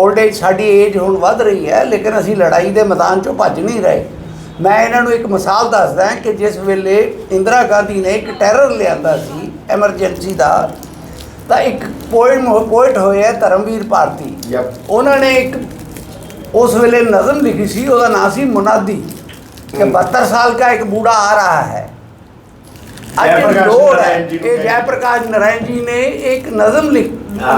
올ਡ ਏਜ ਸਾਡੀ ਏਜ ਹੁਣ ਵੱਧ ਰਹੀ ਹੈ, ਲੇਕਿਨ ਅਸੀਂ ਲੜਾਈ ਦੇ ਮੈਦਾਨ ਚੋਂ ਭੱਜ ਨਹੀਂ ਰਹੇ। ਮੈਂ ਇਹਨਾਂ ਨੂੰ ਇੱਕ ਮਿਸਾਲ ਦੱਸਦਾ ਕਿ ਜਿਸ ਵੇਲੇ ਇੰਦਰਾ ਗਾਂਧੀ ਨੇ ਇੱਕ ਟੈਰਰ ਲਿਆਂਦਾ ਸੀ ਐਮਰਜੈਂਸੀ ਦਾ ਤਾਂ ਇੱਕ ਪੋਇਟ ਪੋਇਟ ਹੋਇਆ ਧਰਮਵੀਰ ਭਾਰਤੀ। ਉਹਨਾਂ ਨੇ ਇੱਕ ਉਸ ਵੇਲੇ ਨਜ਼ਮ ਲਿਖੀ ਸੀ ਉਹਦਾ ਨਾਂ ਸੀ ਮੁਨਾਦੀ ਕਿ 72 ਸਾਲ ਦਾ ਇੱਕ ਬੂੜਾ ਆ ਰਿਹਾ ਹੈ। ਅੱਜ ਲੋੜ ਹੈ ਕਿ ਜੈ ਪ੍ਰਕਾਸ਼ ਨਰਾਇਣ ਜੀ ਨੇ ਇੱਕ ਨਜ਼ਮ ਲਿਖ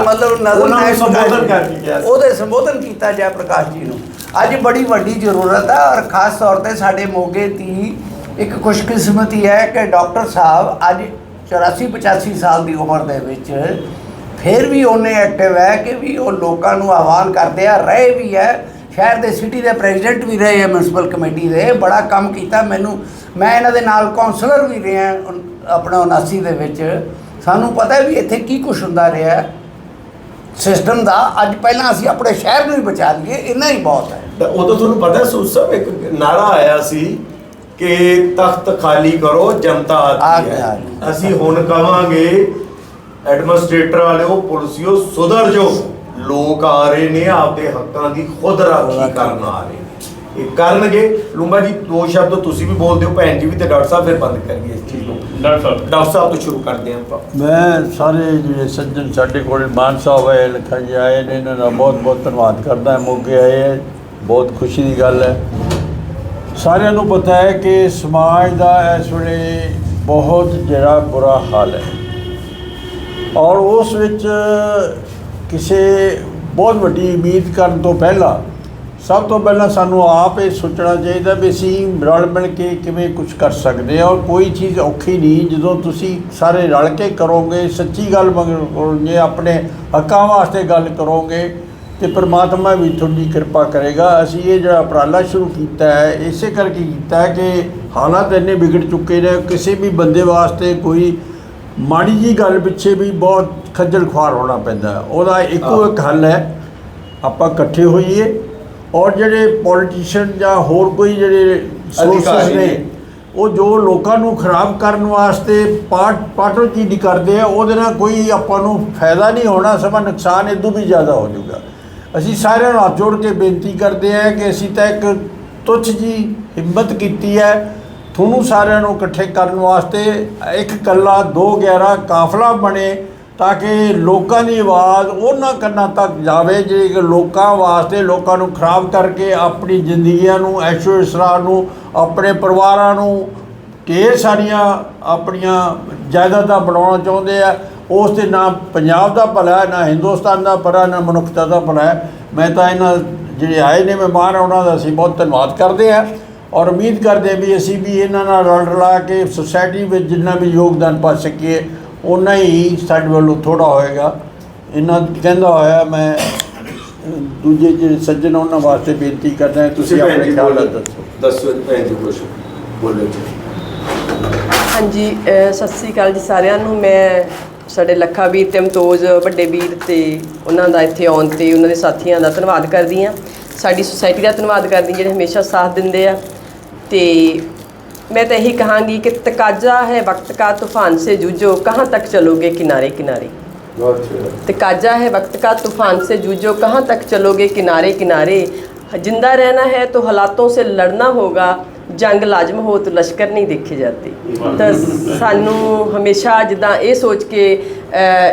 ਮਤਲਬ ਨਜ਼ਮ ਹੈ ਸੰਬੋਧਨ ਕਰ ਉਹਦੇ ਸੰਬੋਧਨ ਕੀਤਾ ਜੈ ਪ੍ਰਕਾਸ਼ ਜੀ ਨੂੰ। ਅੱਜ ਬੜੀ ਵੱਡੀ ਜ਼ਰੂਰਤ ਹੈ ਔਰ ਖਾਸ ਤੌਰ ਤੇ ਸਾਡੇ ਮੋਗੇ ਦੀ ਇੱਕ ਖੁਸ਼ਕਿਸਮਤੀ ਹੈ ਕਿ ਡਾਕਟਰ ਸਾਹਿਬ ਅੱਜ 84 85 ਸਾਲ ਦੀ ਉਮਰ ਦੇ ਵਿੱਚ ਫਿਰ ਵੀ ਉਹਨੇ ਐਕਟਿਵ ਹੈ ਕਿ ਵੀ ਉਹ ਲੋਕਾਂ ਨੂੰ ਆਹਵਾਨ ਕਰਦੇ ਆ, ਰਹੇ ਵੀ ਹੈ। ਸ਼ਹਿਰ ਦੇ ਸਿਟੀ ਦੇ ਪ੍ਰੈਜ਼ੀਡੈਂਟ ਵੀ ਰਹੇ ਆ ਮਿਊਨਿਸਪਲ ਕਮੇਟੀ ਦੇ। ਬੜਾ ਕੰਮ ਕੀਤਾ ਮੈਨੂੰ। ਮੈਂ ਇਹਨਾਂ ਦੇ ਨਾਲ ਕਾਉਂਸਲਰ ਵੀ ਰਿਹਾ ਆਪਣਾ 79 ਦੇ ਵਿੱਚ। ਸਾਨੂੰ ਪਤਾ ਵੀ ਇੱਥੇ ਕੀ ਕੁਝ ਹੁੰਦਾ ਰਿਹਾ। ਸਿਸਟਮ ਦਾ ਅੱਜ ਪਹਿਲਾਂ ਅਸੀਂ ਆਪਣੇ ਸ਼ਹਿਰ ਨੂੰ ਹੀ ਬਚਾ ਲਈਏ ਇੰਨਾ ਹੀ ਬਹੁਤ ਹੈ। ਤਾਂ ਉਦੋਂ ਤੁਹਾਨੂੰ ਪਤਾ ਸੂਦ ਸਾਹਿਬ ਇੱਕ ਨਾਰਾ ਆਇਆ ਸੀ ਕਿ ਤਖਤ ਖਾਲੀ ਕਰੋ ਜਨਤਾ ਆਤੀ। ਹੈ। ਅਸੀਂ ਹੁਣ ਕਵਾਂਗੇ ਐਡਮਿਨਿਸਟ੍ਰੇਟਰ ਵਾਲਿਓ ਪੁਲਿਸਿਓ ਸੁਧਰ ਜੋ ਲੋਕ ਆ ਰਹੇ ਨੇ ਆਪਦੇ ਹੱਕਾਂ ਦੀ ਖੁਦ ਰਾਖੀ ਕਰਨ ਆ ਰਹੇ ਨੇ। ਇਹ ਕਰਨਗੇ ਲੂੰਬਾ ਜੀ ਦੋ ਸ਼ਬਦ ਤੁਸੀਂ ਵੀ ਬੋਲਦੇ ਹੋ ਭੈਣ ਜੀ ਵੀ ਤੇ ਡਾਕਟਰ ਸਾਹਿਬ ਫਿਰ ਬੰਦ ਕਰੀਏ ਇਸ ਚੀਜ਼ ਨੂੰ। ਡਾਕਟਰ ਸਾਹਿਬ। ਡਾਕਟਰ ਸਾਹਿਬ ਤੋਂ ਸ਼ੁਰੂ ਕਰਦੇ ਹਾਂ ਆਪਾਂ। ਮੈਂ ਸਾਰੇ ਜਿਹੜੇ ਸੱਜਣ ਸਾਡੇ ਕੋਲ ਮਾਨ ਸਾਹਿਬ ਆਏ ਲਿਖਾ ਜੀ ਆਏ ਨੇ ਇਹਨਾਂ ਦਾ ਬਹੁਤ ਬਹੁਤ ਧੰਨਵਾਦ ਕਰਦਾ ਹਾਂ ਮੋਗੇ ਆਏ ਹੈ ਬਹੁਤ ਖੁਸ਼ੀ ਦੀ ਗੱਲ ਹੈ। ਸਾਰਿਆਂ ਨੂੰ ਪਤਾ ਹੈ ਕਿ ਸਮਾਜ ਦਾ ਇਸ ਵੇਲੇ ਬਹੁਤ ਜਿਹੜਾ ਬੁਰਾ ਹਾਲ ਹੈ। ਔਰ ਉਸ ਵਿੱਚ ਕਿਸੇ ਬਹੁਤ ਵੱਡੀ ਉਮੀਦ ਕਰਨ ਤੋਂ ਪਹਿਲਾਂ ਸਭ ਤੋਂ ਪਹਿਲਾਂ ਸਾਨੂੰ ਆਪ ਇਹ ਸੋਚਣਾ ਚਾਹੀਦਾ ਵੀ ਅਸੀਂ ਰਲ ਮਿਲ ਕੇ ਕਿਵੇਂ ਕੁਝ ਕਰ ਸਕਦੇ ਹਾਂ ਔਰ ਕੋਈ ਚੀਜ਼ ਔਖੀ ਨਹੀਂ ਜਦੋਂ ਤੁਸੀਂ ਸਾਰੇ ਰਲ ਕੇ ਕਰੋਗੇ ਸੱਚੀ ਗੱਲ ਮਗਰ ਕਰੋਗੇ ਆਪਣੇ ਹੱਕਾਂ ਵਾਸਤੇ ਗੱਲ ਕਰੋਗੇ ਤੇ ਪ੍ਰਮਾਤਮਾ ਵੀ ਤੁਹਾਡੀ ਕਿਰਪਾ ਕਰੇਗਾ। ਅਸੀਂ ਇਹ ਜਿਹੜਾ ਉਪਰਾਲਾ ਸ਼ੁਰੂ ਕੀਤਾ ਹੈ ਇਸੇ ਕਰਕੇ ਕੀਤਾ ਹੈ ਕਿ ਹਾਲਾਤ ਇੰਨੇ ਵਿਗੜ ਚੁੱਕੇ ਨੇ ਕਿਸੇ ਵੀ ਬੰਦੇ ਵਾਸਤੇ ਕੋਈ ਮਾੜੀ ਜੀ ਗੱਲ ਪਿੱਛੇ ਵੀ ਬਹੁਤ ਖੱਜਲ ਖੁਆਰ ਹੋਣਾ ਪੈਂਦਾ। ਉਹਦਾ ਇੱਕੋ ਇੱਕ ਹੱਲ ਹੈ ਆਪਾਂ ਇਕੱਠੇ ਹੋਈਏ। ਔਰ ਜਿਹੜੇ ਪੋਲੀਟੀਸ਼ੀਅਨ ਜਾਂ ਹੋਰ ਕੋਈ ਜਿਹੜੇ ਸੋਰਸਸ ਨੇ। ਉਹ ਜੋ ਲੋਕਾਂ ਨੂੰ ਖਰਾਬ ਕਰਨ ਵਾਸਤੇ ਪਾਰਟ ਪਾਰਟੋਚੀਨੀ ਕਰਦੇ ਆ ਉਹਦੇ ਨਾਲ ਕੋਈ ਆਪਾਂ ਨੂੰ ਫਾਇਦਾ ਨਹੀਂ ਹੋਣਾ ਸਮਾਂ ਨੁਕਸਾਨ ਇਦੋਂ ਵੀ ਜ਼ਿਆਦਾ ਹੋ ਜਾਊਗਾ ਅਸੀਂ ਸਾਰਿਆਂ ਨੂੰ ਹੱਥ ਜੋੜ ਕੇ ਬੇਨਤੀ ਕਰਦੇ ਹਾਂ ਕਿ ਅਸੀਂ ਤਾਂ ਇੱਕ ਤੁੱਛ ਜੀ ਹਿੰਮਤ ਕੀਤੀ ਹੈ ਤੁਹਾਨੂੰ ਸਾਰਿਆਂ ਨੂੰ ਇਕੱਠੇ ਕਰਨ ਵਾਸਤੇ ਇੱਕ ਕੱਲਾ 211 ਕਾਫਲਾ ਬਣੇ ਤਾਂ ਕਿ ਲੋਕਾਂ ਦੀ ਆਵਾਜ਼ ਉਹਨਾਂ ਕੰਨਾਂ ਤੱਕ ਜਾਵੇ ਜਿਹੜੇ ਕਿ ਲੋਕਾਂ ਵਾਸਤੇ ਲੋਕਾਂ ਨੂੰ ਖਰਾਬ ਕਰਕੇ ਆਪਣੀ ਜ਼ਿੰਦਗੀਆਂ ਨੂੰ, ਐਸ਼ੋ ਇਸਰਾ ਨੂੰ, ਆਪਣੇ ਪਰਿਵਾਰਾਂ ਨੂੰ ਢੇਰ ਸਾਰੀਆਂ ਆਪਣੀਆਂ ਜਾਇਦਾਦਾਂ ਬਣਾਉਣਾ ਚਾਹੁੰਦੇ ਆ ਉਸ ਦੇ ਨਾ ਪੰਜਾਬ ਦਾ ਭਲਾ ਨਾ ਹਿੰਦੁਸਤਾਨ ਦਾ ਭਲਾ, ਨਾ ਮਨੁੱਖਤਾ ਦਾ ਭਲਾ ਹੈ। ਮੈਂ ਤਾਂ ਇਹਨਾਂ ਜਿਹੜੇ ਆਏ ਨੇ ਮਹਿਮਾਨ, ਉਹਨਾਂ ਦਾ ਅਸੀਂ ਬਹੁਤ ਧੰਨਵਾਦ ਕਰਦੇ ਹਾਂ ਔਰ ਉਮੀਦ ਕਰਦੇ ਹਾਂ ਵੀ ਅਸੀਂ ਵੀ ਇਹਨਾਂ ਨਾਲ ਰਲ ਰਲਾ ਕੇ ਸੁਸਾਇਟੀ ਵਿੱਚ ਜਿੰਨਾ ਵੀ ਯੋਗਦਾਨ ਪਾ ਸਕੀਏ ਉਨਾ ਹੀ ਸਾਡੇ ਵੱਲੋਂ ਥੋੜਾ ਹੋਏਗਾ। ਇਹਨਾਂ ਕਹਿੰਦਾ ਹੋਇਆ ਮੈਂ ਦੂਜੇ ਜਿਹੜੇ ਸੱਜਣ ਉਹਨਾਂ ਵਾਸਤੇ ਬੇਨਤੀ ਕਰਦਾ ਹਾਂ ਤੁਸੀਂ ਆਪਣੇ ਖਿਆਲ ਦੱਸੋ। ਦੱਸੋ ਭੈਣ ਜੀ ਕੁਛ ਬੋਲੋ ਜੀ। ਹਾਂਜੀ ਸਤਿ ਸ੍ਰੀ ਅਕਾਲ ਜੀ ਸਾਰਿਆਂ ਨੂੰ। ਮੈਂ ਸਾਡੇ ਲੱਖਾ ਵੀਰ ਤੇ ਅਮਤੋਜ ਵੱਡੇ ਵੀਰ ਤੇ ਉਹਨਾਂ ਦਾ ਇੱਥੇ ਆਉਣ ਤੇ ਉਹਨਾਂ ਦੇ ਸਾਥੀਆਂ ਦਾ ਧੰਨਵਾਦ ਕਰਦੀ ਆ ਸਾਡੀ ਸੁਸਾਇਟੀ ਦਾ ਧੰਨਵਾਦ ਕਰਦੀ ਜਿਹੜੇ ਹਮੇਸ਼ਾ ਸਾਥ ਦਿੰਦੇ ਆ। ਤੇ ਮੈਂ ਤਾਂ ਇਹੀ ਕਹਾਂਗੀ ਕਿ ਤਕਾਜ਼ਾ ਹੈ ਵਕਤ ਕਾ ਤੂਫਾਨ ਸੇ ਜੂਝੋ ਕਹਾਂ ਤੱਕ ਚਲੋਗੇ ਕਿਨਾਰੇ ਕਿਨਾਰੇ ਬਹੁਤ ਅੱਛਾ तकाजा है वक्त का तूफान से जूझो कहाँ तक चलोगे किनारे किनारे जिंदा रहना है तो हालातों से लड़ना होगा ਜੰਗ ਲਾਜ਼ਮ ਹੋ ਤਾਂ ਲਸ਼ਕਰ ਨਹੀਂ ਦੇਖੇ ਜਾਂਦੇ ਤਾਂ ਸਾਨੂੰ ਹਮੇਸ਼ਾ ਜਿੱਦਾਂ ਇਹ ਸੋਚ ਕੇ ਅ,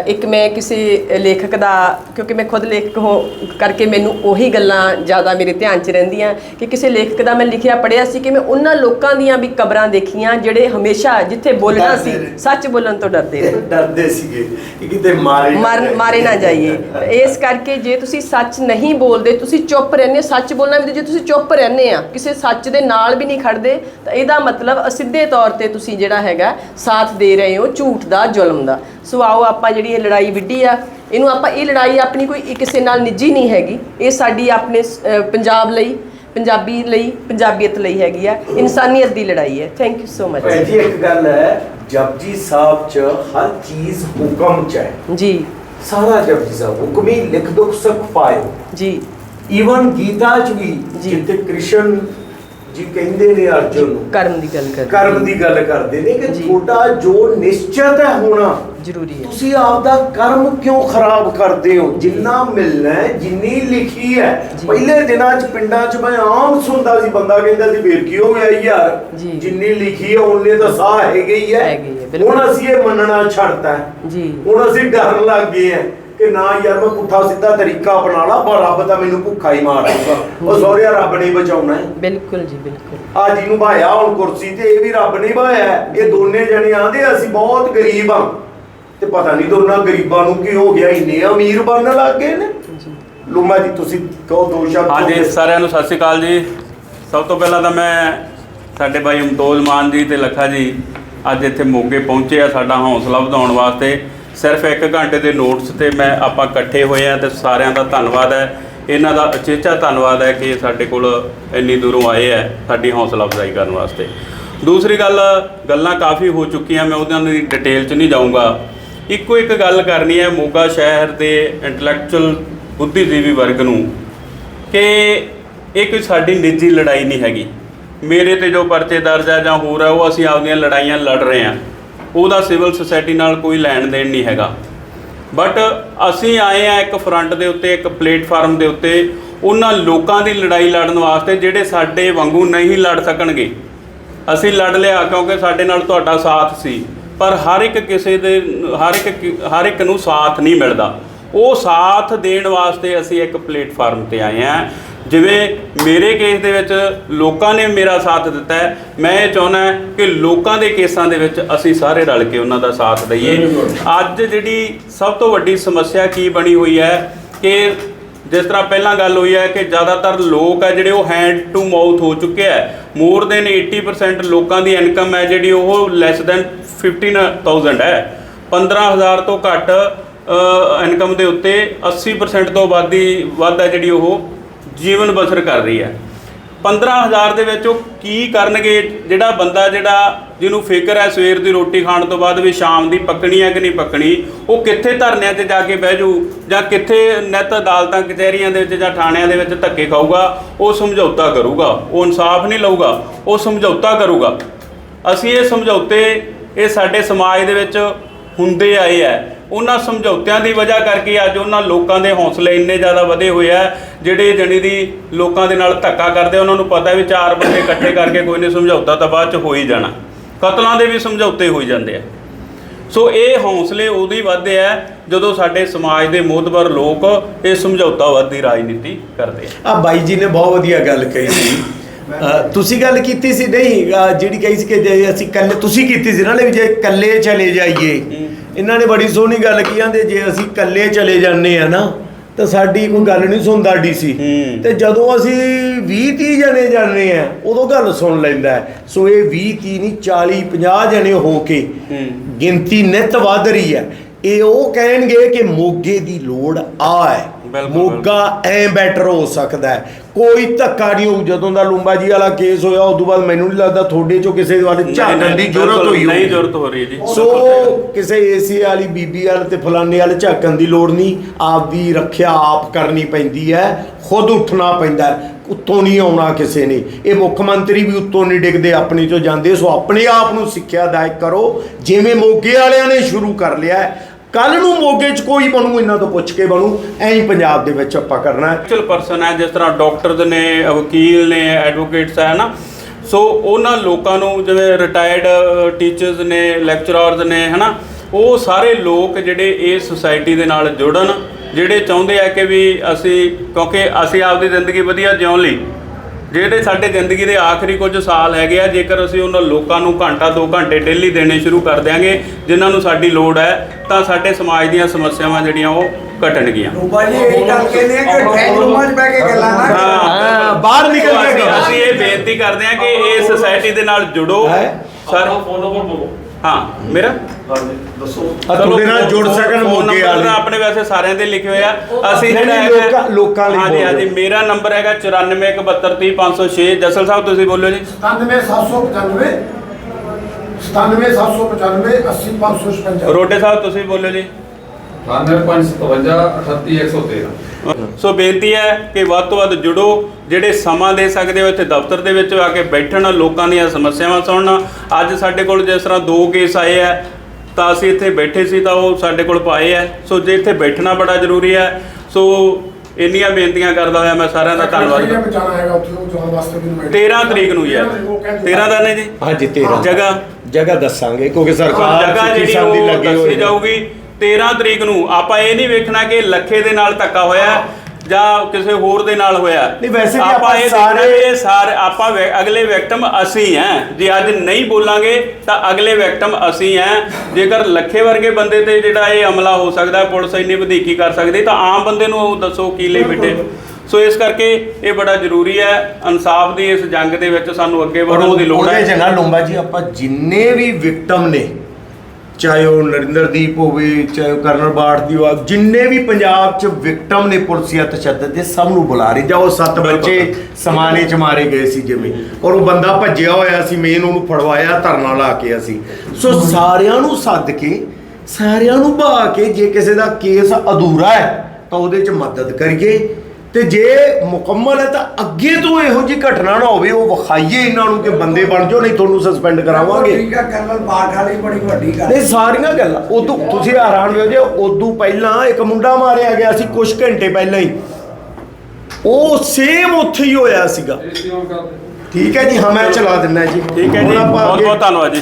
ਇੱਕ ਮੈਂ ਕਿਸੇ ਲੇਖਕ ਦਾ ਕਿਉਂਕਿ ਮੈਂ ਖੁਦ ਲੇਖਕ ਹੋ ਕਰਕੇ ਮੈਨੂੰ ਉਹੀ ਗੱਲਾਂ ਜ਼ਿਆਦਾ ਮੇਰੇ ਧਿਆਨ 'ਚ ਰਹਿੰਦੀਆਂ ਕਿ ਕਿਸੇ ਲੇਖਕ ਦਾ ਮੈਂ ਲਿਖਿਆ ਪੜਿਆ ਸੀ ਕਿ ਮੈਂ ਉਹਨਾਂ ਲੋਕਾਂ ਦੀਆਂ ਵੀ ਕਬਰਾਂ ਦੇਖੀਆਂ ਜਿਹੜੇ ਹਮੇਸ਼ਾ ਜਿੱਥੇ ਬੋਲਣਾ ਸੀ। ਸੱਚ ਬੋਲਣ ਤੋਂ ਡਰਦੇ ਨੇ ਡਰਦੇ ਸੀਗੇ ਕਿ ਕਿਤੇ ਮਾਰੇ ਮਾਰ ਨਾ ਜਾਈਏ। ਇਸ ਕਰਕੇ ਜੇ ਤੁਸੀਂ ਸੱਚ ਨਹੀਂ ਬੋਲਦੇ ਤੁਸੀਂ ਚੁੱਪ ਰਹਿੰਦੇ ਸੱਚ ਬੋਲਣਾ ਵੀ ਜੇ ਤੁਸੀਂ ਚੁੱਪ ਰਹਿੰਦੇ ਆ ਕਿਸੇ ਸੱਚ ਦੇ ਨਾਲ ਵੀ ਨਹੀਂ ਖੜਦੇ ਤਾਂ ਇਹਦਾ ਮਤਲਬ ਅਸਿੱਧੇ ਤੌਰ ਤੇ ਤੁਸੀਂ ਜਿਹੜਾ ਹੈਗਾ ਸਾਥ ਦੇ ਰਹੇ ਹੋ ਝੂਠ ਦਾ ਜ਼ੁਲਮ ਦਾ। ਸੋ ਆਓ ਆਪਾਂ ਜਿਹੜੀ ਇਹ ਲੜਾਈ ਵਿੱਢੀ ਆ ਇਹਨੂੰ ਆਪਾਂ ਇਹ ਲੜਾਈ ਆਪਣੀ ਕੋਈ ਕਿਸੇ ਨਾਲ ਨਿੱਜੀ ਨਹੀਂ ਹੈਗੀ। ਇਹ ਸਾਡੀ ਆਪਣੇ ਅ, ਪੰਜਾਬ ਲਈ ਪੰਜਾਬੀ ਲਈ ਪੰਜਾਬੀਅਤ ਲਈ ਹੈਗੀ ਆ। ਇਨਸਾਨੀਅਤ ਦੀ ਲੜਾਈ ਹੈ। ਥੈਂਕ ਯੂ ਸੋ ਮਚ ਭੈਣ ਜੀ ਇੱਕ ਗੱਲ ਹੈ ਜਪਜੀ ਸਾਹਿਬ ਚ ਹਰ ਚੀਜ਼ ਹੁਕਮ ਚ ਹੈ। ਜੀ। ਸਾਰਾ ਜਪਜੀ ਸਾਹਿਬ ਹੁਕਮ ਲਿਖ ਦੁਖ ਸੁਖ ਪਾਇਓ। ਜੀ। ਈਵਨ ਗੀਤਾ ਚ ਵੀ ਜੀ। ਜਿੱਥੇ ਕ੍ਰਿਸ਼ਨ ਜੀ ਕਹਿੰਦੇ ਨੇ ਅਰਜੁਨ। ਨੂੰ ਕਰਮ ਦੀ ਗੱਲ ਕਰ ਕਰਮ ਦੀ ਗੱਲ ਕਰਦੇ ਨੇ ਕਿ ਜੀ। ਤੁਹਾਡਾ ਜੋ ਨਿਸ਼ਚਿਤ ਹੈ ਹੋਣਾ ਜ਼ਰੂਰੀ ਹੈ। ਤੁਸੀਂ ਆਪਦਾ ਕਰਮ ਕਿਉਂ ਖਰਾਬ ਕਰਦੇ ਹੋ? ਜਿੰਨਾ ਮਿਲਣਾ ਹੈ ਜਿੰਨੀ ਲਿਖੀ ਹੈ। ਜੀ। ਪਹਿਲੇ ਦਿਨਾਂ 'ਚ ਪਿੰਡਾਂ 'ਚ ਮੈਂ ਆਮ ਸੁਣਦਾ ਸੀ ਬੰਦਾ ਕਹਿੰਦਾ ਸੀ ਫੇਰ ਕੀ ਹੋ ਗਿਆ ਯਾਰ? ਜੀ। ਜਿੰਨੀ ਲਿਖੀ ਹੈ ਉਹਨੇ ਤਾਂ ਸਾਹ ਹੈਗੇ ਹੀ। ਹੈ ਹੈਗੇ ਹੀ ਹੈ, ਬਿਲਕੁਲ। ਹੁਣ ਅਸੀਂ ਇਹ ਮੰਨਣਾ ਛੱਡਤਾ ਹੈ। ਜੀ। ਹੁਣ ਅਸੀਂ ਡਰਨ ਲੱਗ ਗਏ ਹਾਂ। ਕਿ ਨਾ ਯਾਰ ਮੈਂ ਪੁੱਠਾ ਸਿੱਧਾ ਤਰੀਕਾ ਅਪਣਾ ਲਾ ਪਰ ਰੱਬ ਤਾਂ ਮੈਨੂੰ ਭੁੱਖਾ ਹੀ ਮਾਰ ਦੂਗਾ ਉਹ ਸਹੁਰਿਆ ਰੱਬ ਨੇ ਬਚਾਉਣਾ ਹੈ। ਬਿਲਕੁਲ ਜੀ ਬਿਲਕੁਲ। ਆ ਜਿਹਨੂੰ ਭਾਇਆ ਹੁਣ ਕੁਰਸੀ ਤੇ ਇਹ ਵੀ ਰੱਬ ਨੇ ਭਾਇਆ। ਇਹ ਦੋਨੇ ਜਣੇ ਆਂਦੇ ਅਸੀਂ ਬਹੁਤ ਗਰੀਬ ਆ ਤੇ ਪਤਾ ਨਹੀਂ ਦੋਨਾਂ ਗਰੀਬਾਂ ਨੂੰ ਕੀ ਹੋ ਗਿਆ ਇੰਨੇ ਅਮੀਰ ਬਣਨ ਲੱਗ ਗਏ ਨੇ। ਜੀ। ਲੁਮਾ ਜੀ ਤੁਸੀਂ ਕਹੋ ਦੋ ਸ਼ਬਦ ਹਾਂਜੀ ਸਾਰਿਆਂ ਨੂੰ ਸਤਿ ਸ਼੍ਰੀ ਅਕਾਲ ਜੀ। ਸਭ ਤੋਂ ਪਹਿਲਾਂ ਤਾਂ ਮੈਂ ਸਾਡੇ ਭਾਈ ਅਮਤੋਜ ਮਾਨ ਜੀ ਤੇ ਲੱਖਾ ਜੀ ਅੱਜ ਇੱਥੇ ਮੋਗੇ ਪਹੁੰਚੇ ਆ ਸਾਡਾ ਹੌਸਲਾ ਵਧਾਉਣ ਵਾਸਤੇ। ਸਿਰਫ 1 ਘੰਟੇ ਦੇ ਨੋਟਸ ਤੇ ਮੈਂ ਆਪਾਂ ਇਕੱਠੇ ਹੋਏ ਆ ਤੇ ਸਾਰਿਆਂ ਦਾ ਧੰਨਵਾਦ ਹੈ। ਇਹਨਾਂ ਦਾ ਅਚੇਚਾ ਧੰਨਵਾਦ ਹੈ ਕਿ ਸਾਡੇ ਕੋਲ ਇੰਨੀ ਦੂਰੋਂ ਆਏ ਹੈ ਸਾਡੀ ਹੌਸਲਾ ਅਫਜ਼ਾਈ ਕਰਨ ਵਾਸਤੇ। ਦੂਸਰੀ ਗੱਲ, ਗੱਲਾਂ ਕਾਫੀ ਹੋ ਚੁੱਕੀਆਂ, ਮੈਂ ਉਹਨਾਂ ਦੀ ਡਿਟੇਲ 'ਚ ਨਹੀਂ ਜਾਊਂਗਾ। ਇੱਕੋ ਇੱਕ ਗੱਲ ਕਰਨੀ ਹੈ ਮੋਗਾ ਸ਼ਹਿਰ ਦੇ ਇੰਟੈਲੈਕਚੁਅਲ ਬੁੱਧੀਜੀਵੀ ਵਰਗ ਨੂੰ ਕਿ ਇਹ ਕੋਈ ਸਾਡੀ ਨਿੱਜੀ ਲੜਾਈ ਨਹੀਂ ਹੈਗੀ। ਮੇਰੇ ਤੇ ਜੋ ਪਰਚੇ ਦਰਜ ਹੈ ਜਾਂ ਹੋਰ ਹੈ, ਉਹ ਅਸੀਂ ਆਪਦੀਆਂ ਲੜਾਈਆਂ ਲੜ ਰਹੇ ਹਾਂ। ਉਹਦਾ ਸਿਵਲ ਸੁਸਾਇਟੀ ਨਾਲ ਕੋਈ ਲੈਣ ਦੇਣ ਨਹੀਂ ਹੈਗਾ। ਬਟ ਅਸੀਂ ਆਏ ਆ ਇੱਕ ਫਰੰਟ ਦੇ ਉੱਤੇ, ਇੱਕ ਪਲੇਟਫਾਰਮ ਦੇ ਉੱਤੇ, ਉਹਨਾਂ ਲੋਕਾਂ ਦੀ ਲੜਾਈ ਲੜਨ ਵਾਸਤੇ ਜਿਹੜੇ ਸਾਡੇ ਵਾਂਗੂ ਨਹੀਂ ਲੜ ਸਕਣਗੇ। ਅਸੀਂ ਲੜ ਲਿਆ ਕਿਉਂਕਿ ਸਾਡੇ ਨਾਲ ਤੁਹਾਡਾ ਸਾਥ ਸੀ, ਪਰ ਹਰ ਇੱਕ ਕਿਸੇ ਦੇ, ਹਰ ਇੱਕ ਕਿ- ਹਰ ਇੱਕ ਨੂੰ ਸਾਥ ਨਹੀਂ ਮਿਲਦਾ। ਉਹ ਸਾਥ ਦੇਣ ਵਾਸਤੇ ਅਸੀਂ ਇੱਕ ਪਲੇਟਫਾਰਮ ਤੇ ਆਏ ਹਾਂ ਜਿਵੇਂ ਮੇਰੇ ਕੇਸ ਦੇ ਵਿੱਚ ਲੋਕਾਂ ਨੇ ਮੇਰਾ ਸਾਥ ਦਿੱਤਾ ਹੈ ਮੈਂ ਇਹ ਚਾਹੁੰਦਾ ਕਿ ਲੋਕਾਂ ਦੇ ਕੇਸਾਂ ਦੇ ਵਿੱਚ ਅਸੀਂ ਸਾਰੇ ਰਲ ਕੇ ਉਹਨਾਂ ਦਾ ਸਾਥ ਦਈਏ। ਅੱਜ ਜਿਹੜੀ ਸਭ ਤੋਂ ਵੱਡੀ ਸਮੱਸਿਆ ਕੀ ਬਣੀ ਹੋਈ ਹੈ ਕਿ ਜਿਸ ਤਰ੍ਹਾਂ ਪਹਿਲਾਂ ਗੱਲ ਹੋਈ ਹੈ ਕਿ ਜ਼ਿਆਦਾਤਰ ਲੋਕ ਹੈ ਜਿਹੜੇ ਉਹ ਹੈਂਡ ਟੂ ਮਾਊਥ ਹੋ ਚੁੱਕੇ ਹੈ। ਮੋਰ ਦੈਨ 80% ਲੋਕਾਂ ਦੀ ਇਨਕਮ ਹੈ ਜਿਹੜੀ ਉਹ ਲੈਸ ਦੈਨ 15000 ਹੈ। 15000 ਤੋਂ ਘੱਟ ਇਨਕਮ ਦੇ ਉੱਤੇ 80% ਤੋਂ ਵੱਧ ਦੀ ਵੱਧ ਹੈ ਜਿਹੜੀ ਉਹ ਜੀਵਨ ਬਸਰ ਕਰ ਰਹੀ ਹੈ। 15000 ਦੇ ਵਿੱਚ ਉਹ ਕੀ ਕਰਨਗੇ? ਜਿਹੜਾ ਬੰਦਾ ਜਿਹੜਾ ਜਿਹਨੂੰ ਫਿਕਰ ਹੈ ਸਵੇਰ ਦੀ ਰੋਟੀ ਖਾਣ ਤੋਂ ਬਾਅਦ ਵੀ ਸ਼ਾਮ ਦੀ ਪੱਕਣੀ ਹੈ ਕਿ ਨਹੀਂ ਪੱਕਣੀ, ਉਹ ਕਿੱਥੇ ਧਰਨਿਆਂ ਤੇ ਜਾ ਕੇ ਬਹਿ ਜੂ ਜਾਂ ਕਿੱਥੇ ਨਿਤ ਅਦਾਲਤਾਂ, ਕਚਹਿਰੀਆਂ ਦੇ ਵਿੱਚ ਜਾਂ ਥਾਣਿਆਂ ਦੇ ਵਿੱਚ ਧੱਕੇ ਖਾਊਗਾ, ਉਹ ਸਮਝੌਤਾ ਕਰੂਗਾ। ਉਹ ਇਨਸਾਫ ਨਹੀਂ ਲਊਗਾ, ਉਹ ਸਮਝੌਤਾ ਕਰੂਗਾ। ਅਸੀਂ ਇਹ ਸਮਝੌਤੇ ਇਹ ਸਾਡੇ ਸਮਾਜ ਦੇ ਵਿੱਚ ਹੁੰਦੇ ਆਏ ਆ ਉਹਨਾਂ ਸਮਝੌਤਿਆਂ ਦੀ ਵਜ੍ਹਾ ਕਰਕੇ ਅੱਜ ਉਹਨਾਂ ਲੋਕਾਂ ਦੇ ਹੌਸਲੇ ਇੰਨੇ ਜ਼ਿਆਦਾ ਵਧੇ ਹੋਏ ਆ, ਜਿਹੜੇ ਜਣੀ ਦੀ ਲੋਕਾਂ ਦੇ ਨਾਲ ਧੱਕਾ ਕਰਦੇ ਉਹਨਾਂ ਨੂੰ ਪਤਾ ਵੀ ਚਾਰ ਬੰਦੇ ਇਕੱਠੇ ਕਰਕੇ ਕੋਈ ਨਹੀਂ, ਸਮਝੌਤਾ ਤਾਂ ਬਾਅਦ ਚ ਹੋ ਹੀ ਜਾਣਾ। ਕਤਲਾਂ ਦੇ ਵੀ ਸਮਝੌਤੇ ਹੋਈ ਜਾਂਦੇ ਆ। ਸੋ ਇਹ ਹੌਸਲੇ ਉਦੋਂ ਹੀ ਵੱਧਦੇ ਆ, ਜਦੋਂ ਸਾਡੇ ਸਮਾਜ ਦੇ ਮੋਹਤਬਰ ਲੋਕ ਇਹ ਸਮਝੌਤਾਵਾਦ ਦੀ ਰਾਜਨੀਤੀ ਕਰਦੇ ਆ। ਆ ਬਾਈ ਜੀ ਨੇ ਬਹੁਤ ਵਧੀਆ ਗੱਲ ਕਹੀ ਸੀ। ਤੁਸੀਂ ਗੱਲ ਕੀਤੀ ਸੀ ਨਹੀਂ ਜਿਹੜੀ ਕਹੀ ਸੀ ਕਿ ਜੇ ਅਸੀਂ ਕੱਲੇ ਤੁਸੀਂ ਕੀਤੀ ਸੀ ਨਾਲੇ ਵੀ ਜੇ ਇਕੱਲੇ ਚਲੇ ਜਾਈਏ ਇਹਨਾਂ ਨੇ ਬੜੀ ਸੋਹਣੀ ਗੱਲ ਕੀ ਆਂਦੇ ਜੇ ਅਸੀਂ ਇਕੱਲੇ ਚਲੇ ਜਾਂਦੇ ਆ ਨਾ ਤਾਂ ਸਾਡੀ ਕੋਈ ਗੱਲ ਨਹੀਂ ਸੁਣਦਾ ਡੀਸੀ। ਤੇ ਜਦੋਂ ਅਸੀਂ 20 30 ਜਣੇ ਜਾਂਦੇ ਆ ਉਦੋਂ ਗੱਲ ਸੁਣ ਲੈਂਦਾ। ਸੋ ਇਹ 20 30 ਨਹੀਂ 40 50 ਜਣੇ ਹੋ ਕੇ। ਗਿਣਤੀ ਨਿਤ ਵੱਧ ਰਹੀ ਹੈ ਇਹ ਉਹ ਕਹਿਣਗੇ ਕਿ ਮੋਗੇ ਦੀ ਲੋੜ ਆ ਹੈ ਮੋਗਾ ਐ ਬੈਟਰ ਹੋ ਸਕਦਾ ਹੈ। ਕੋਈ ਧੱਕਾ ਨਹੀਂ ਹੋਊ। ਜਦੋਂ ਦਾ ਲੂੰਬਾ ਜੀ ਵਾਲਾ ਕੇਸ ਹੋਇਆ ਉਸ ਤੋਂ ਬਾਅਦ ਮੈਨੂੰ ਨਹੀਂ ਲੱਗਦਾ ਤੁਹਾਡੇ ਚੋਂ ਕਿਸੇ ਵੱਲ ਝਾਕਣ ਦੀ ਜ਼ਰੂਰਤ ਹੋਈ ਨਹੀਂ ਹੋਊਗੀ। ਜ਼ਰੂਰਤ ਹੋ ਰਹੀ ਹੈ ਜੀ। ਸੋ ਕਿਸੇ ਏਸੀ ਵਾਲੀ ਬੀਬੀ ਵਾਲ ਤੇ ਫਲਾਣੇ ਵਾਲ ਝਾਕਣ ਦੀ ਲੋੜ ਨਹੀਂ। ਆਪਦੀ ਰੱਖਿਆ ਆਪ ਕਰਨੀ ਪੈਂਦੀ ਹੈ। ਖੁਦ ਉੱਠਣਾ ਪੈਂਦਾ ਹੈ। ਉੱਤੋਂ ਨਹੀਂ ਆਉਣਾ ਕਿਸੇ ਨੇ। ਇਹ ਮੁੱਖ ਮੰਤਰੀ ਵੀ ਉੱਤੋਂ ਨਹੀਂ ਡਿੱਗਦੇ ਆਪਣੀ ਤੋਂ ਜਾਂਦੇ। ਸੋ ਆਪਣੇ ਆਪ ਨੂੰ ਸਿੱਖਿਆਦਾਇਕ ਕਰੋ। ਜਿਵੇਂ ਮੋਗੇ ਵਾਲਿਆਂ ਨੇ ਸ਼ੁਰੂ ਕਰ ਲਿਆ ਕੱਲ ਨੂੰ ਮੋਗੇ 'ਚ ਕੋਈ ਬਣੂ, ਇਹਨਾਂ ਤੋਂ ਪੁੱਛ ਕੇ ਬਣੂ। ਐਂ ਹੀ ਪੰਜਾਬ ਦੇ ਵਿੱਚ ਆਪਾਂ ਕਰਨਾ ਹੈ। ਐਕਚੁਅਲ ਪਰਸਨ ਹੈ, ਜਿਸ ਤਰ੍ਹਾਂ ਡਾਕਟਰਸ ਨੇ, ਵਕੀਲ ਨੇ ਐਡਵੋਕੇਟਸ ਹੈ ਨਾ। ਸੋ ਉਹਨਾਂ ਲੋਕਾਂ ਨੂੰ, ਜਿਵੇਂ ਰਿਟਾਇਰਡ ਟੀਚਰਸ ਨੇ ਲੈਕਚਰਰਸ ਨੇ, ਹਨਾ, ਉਹ ਸਾਰੇ ਲੋਕ ਜਿਹੜੇ ਇਸ ਸੁਸਾਇਟੀ ਦੇ ਨਾਲ ਜੁੜਨ, ਜਿਹੜੇ ਚਾਹੁੰਦੇ ਆ ਕਿ ਵੀ ਅਸੀਂ, ਕਿਉਂਕਿ ਅਸੀਂ ਆਪਦੀ ਜ਼ਿੰਦਗੀ ਵਧੀਆ ਜਿਉਣ ਲਈ ਜਿਹੜੇ ਸਾਡੇ ਜ਼ਿੰਦਗੀ ਦੇ ਆਖਰੀ ਕੁਝ ਸਾਲ ਹੈਗੇ ਆ ਜੇਕਰ ਅਸੀਂ ਉਹਨਾਂ ਲੋਕਾਂ ਨੂੰ ਘੰਟਾ 2 ਘੰਟੇ ਡੇਲੀ ਦੇਣੇ ਸ਼ੁਰੂ ਕਰ ਦਿਆਂਗੇ ਜਿਨ੍ਹਾਂ ਨੂੰ ਸਾਡੀ ਲੋੜ ਹੈ ਤਾਂ ਸਾਡੇ ਸਮਾਜ ਦੀਆਂ ਸਮੱਸਿਆਵਾਂ ਜਿਹੜੀਆਂ ਉਹ ਘਟਣਗੀਆਂ ਰੂਪਾ ਜੀ ਇਹ ਗੱਲ ਕਹਿੰਦੇ ਆ ਕਿ ਡਰਾਈਂਗ ਰੂਮਾਂ 'ਚ ਬਹਿ ਕੇ ਗੱਲਾਂ ਨਾ ਕਰੋ। ਹਾਂ ਬਾਹਰ ਨਿਕਲ ਕੇ ਅਸੀਂ- ਕਰੋ। ਅਸੀਂ ਇਹ ਬੇਨਤੀ ਕਰਦੇ ਹਾਂ ਕਿ ਇਸ ਸੁਸਾਇਟੀ ਦੇ ਨਾਲ ਜੁੜੋ ਸਰ ਹਾਂ ਮੇਰਾ? ਆ ਤੁਹਾਡੇ ਨਾਲ ਜੁੜ ਸਕਣ ਮੋਗੇ ਵਾਲੇ। ਆਪਣੇ ਵੈਸੇ ਸਾਰਿਆਂ ਦੇ ਲਿਖੇ ਹੋਏ ਆ। ਅਸੀਂ ਜਿਹੜਾ ਹੈਗਾ- ਲੋਕਾਂ- ਲਈ ਹਾਂਜੀ ਹਾਂਜੀ। ਮੇਰਾ ਨੰਬਰ ਹੈਗਾ 94173506 ਜਸਲ ਸਾਹਿਬ ਤੁਸੀਂ ਬੋਲੋ ਜੀ। 97795 97795 80555 ਰੋਡੇ ਸਾਹਿਬ ਤੁਸੀਂ ਬੋਲੋ ਜੀ। 9557 ਸੋ ਬੇਨਤੀ ਹੈ ਕਿ ਵੱਧ ਤੋਂ ਵੱਧ ਜੁੜੋ ਜਿਹੜੇ ਸਮਾਂ ਦੇ ਸਕਦੇ ਹੋ ਇੱਥੇ ਦਫ਼ਤਰ ਦੇ ਵਿੱਚ ਆ ਕੇ ਬੈਠਣ ਲੋਕਾਂ ਦੀਆਂ ਸਮੱਸਿਆਵਾਂ ਸੁਣਨ। ਅੱਜ ਸਾਡੇ ਕੋਲ ਜਿਸ ਤਰ੍ਹਾਂ ਦੋ ਕੇਸ ਆਏ ਆ ਤਾਂ ਅਸੀਂ ਇੱਥੇ ਬੈਠੇ ਸੀ ਤਾਂ ਉਹ ਸਾਡੇ ਕੋਲ ਪਾਏ ਆ। ਸੋ ਜੇ ਇੱਥੇ ਬੈਠਣਾ ਬੜਾ ਜ਼ਰੂਰੀ ਹੈ ਸੋ ਇੰਨੀਆਂ ਬੇਨਤੀਆਂ ਕਰਦਾ ਹੋਇਆ ਮੈਂ ਸਾਰਿਆਂ ਦਾ ਧੰਨਵਾਦ ਕਰਦਾ। ਜਾਣਾ ਹੈਗਾ ਉੱਥੇ ਉਹ ਜਾਣ ਵਾਸਤੇ ਮੈਨੂੰ ਮੈਂ 13 ਤਰੀਕ ਨੂੰ ਯਾਰ 13 ਦਾ ਨੇ ਜੀ? ਹਾਂਜੀ 13 ਜਗ੍ਹਾ। ਜਗ੍ਹਾ ਦੱਸਾਂਗੇ ਕਿਉਂਕਿ ਸਰਕਾਰ ਜਗ੍ਹਾ ਜਿਹੜੀ ਉਹ ਲੱਗੀ ਦੱਸੀ। ਜਾਊਗੀ। 13 ਤਰੀਕ ਨੂੰ ਆਪਾਂ ਇਹ ਨਹੀਂ ਵੇਖਣਾ ਕਿ ਲੱਖੇ ਦੇ ਨਾਲ ਧੱਕਾ ਹੋਇਆ। ਜਾਂ ਕਿਸੇ ਹੋਰ ਦੇ ਨਾਲ ਹੋਇਆ। ਨਹੀਂ, ਵੈਸੇ ਵੀ ਆਪਾਂ ਇਹ ਸਾਰੇ- ਇਹ ਸਾਰੇ ਆਪਾਂ ਅਗਲੇ ਵਿਕਟਮ ਅਸੀਂ ਹਾਂ ਜੇ ਅੱਜ ਨਹੀਂ ਬੋਲਾਂਗੇ ਤਾਂ ਅਗਲੇ ਵਿਕਟਮ ਅਸੀਂ ਹਾਂ ਜੇਕਰ ਲੱਖੇ ਵਰਗੇ ਬੰਦੇ ਤੇ ਜਿਹੜਾ ਇਹ ਹਮਲਾ ਹੋ ਸਕਦਾ ਪੁਲਿਸ ਇੰਨੀ ਵਧੀਕੀ ਕਰ ਸਕਦੀ ਤਾਂ ਆਮ ਬੰਦੇ ਨੂੰ ਉਹ ਦੱਸੋ ਕੀ ਲਈ ਬਿਠੇ। ਸੋ ਇਸ ਕਰਕੇ ਇਹ ਬੜਾ ਜ਼ਰੂਰੀ ਹੈ ਇਨਸਾਫ ਦੀ ਇਸ ਜੰਗ ਦੇ ਵਿੱਚ ਸਾਨੂੰ ਅੱਗੇ ਵਧਣ ਦੀ ਲੋੜ ਹੈ। ਲੋਂਬਾ ਜੀ ਆਪਾਂ ਜਿੰਨੇ ਵੀ ਵਿਕਟਮ ਨੇ ਚਾਹੇ ਉਹ ਨਰਿੰਦਰਦੀਪ ਹੋਵੇ ਚਾਹੇ ਉਹ ਕਰਨਲ ਬਾਠ ਦੀ ਹੋਵੇ ਜਿੰਨੇ ਵੀ ਪੰਜਾਬ ਚ ਵਿਕਟਮ ਨੇ ਪੁਲਸੀਆ ਤਸ਼ੱਦਦ ਦੇ ਸਭ ਨੂੰ ਬੁਲਾ ਰਹੇ। ਜਾਂ ਉਹ ਸੱਤ। ਬੱਚੇ ਸਮਾਨੇ ਚ ਮਾਰੇ ਗਏ ਸੀ ਜਿਵੇਂ। ਔਰ ਉਹ ਬੰਦਾ ਭੱਜਿਆ ਹੋਇਆ ਸੀ ਮੇਨ ਉਹਨੂੰ ਫੜਵਾਇਆ ਧਰਨਾ ਲਾ ਕੇ ਅਸੀਂ। ਸੋ ਸਾਰਿਆਂ ਨੂੰ ਸੱਦ ਕੇ ਸਾਰਿਆਂ ਨੂੰ ਬਹਾ ਕੇ ਜੇ ਕਿਸੇ ਦਾ ਕੇਸ ਅਧੂਰਾ ਹੈ ਤਾਂ ਉਹਦੇ ਚ ਮਦਦ ਕਰੀਏ। ਤੇ ਜੇ ਮੁਕੰਮਲ ਹੈ ਤਾਂ ਅੱਗੇ ਤੋਂ ਇਹੋ ਜਿਹੀ ਘਟਨਾ ਨਾ ਹੋਵੇ ਉਹ ਵਿਖਾਈਏ ਇਹਨਾਂ ਨੂੰ ਕਿ ਬੰਦੇ ਬਣ ਜਾਓ ਨਹੀਂ ਤੁਹਾਨੂੰ ਸਸਪੈਂਡ ਕਰਾਵਾਂਗੇ। ਠੀਕ ਆ ਕਰਨਲ ਬਾਠ ਵਾਲੀ ਬੜੀ ਵੱਡੀ ਗੱਲ। ਨਹੀਂ ਸਾਰੀਆਂ ਗੱਲਾਂ। ਉਦੋਂ ਤੁਸੀਂ ਹੈਰਾਨ ਹੋ ਜੇ ਉਦੋਂ ਪਹਿਲਾਂ ਇੱਕ ਮੁੰਡਾ ਮਾਰਿਆ ਗਿਆ ਸੀ ਕੁਝ ਘੰਟੇ ਪਹਿਲਾਂ ਹੀ। ਉਹ ਸੇਮ ਉੱਥੇ ਹੀ ਹੋਇਆ ਸੀਗਾ। ਠੀਕ ਹੈ ਜੀ ਹਾਂ ਮੈਂ ਚਲਾ। ਦਿੰਦਾ ਜੀ। ਠੀਕ ਹੈ ਜੀ ਬਹੁਤ ਬਹੁਤ ਧੰਨਵਾਦ ਜੀ।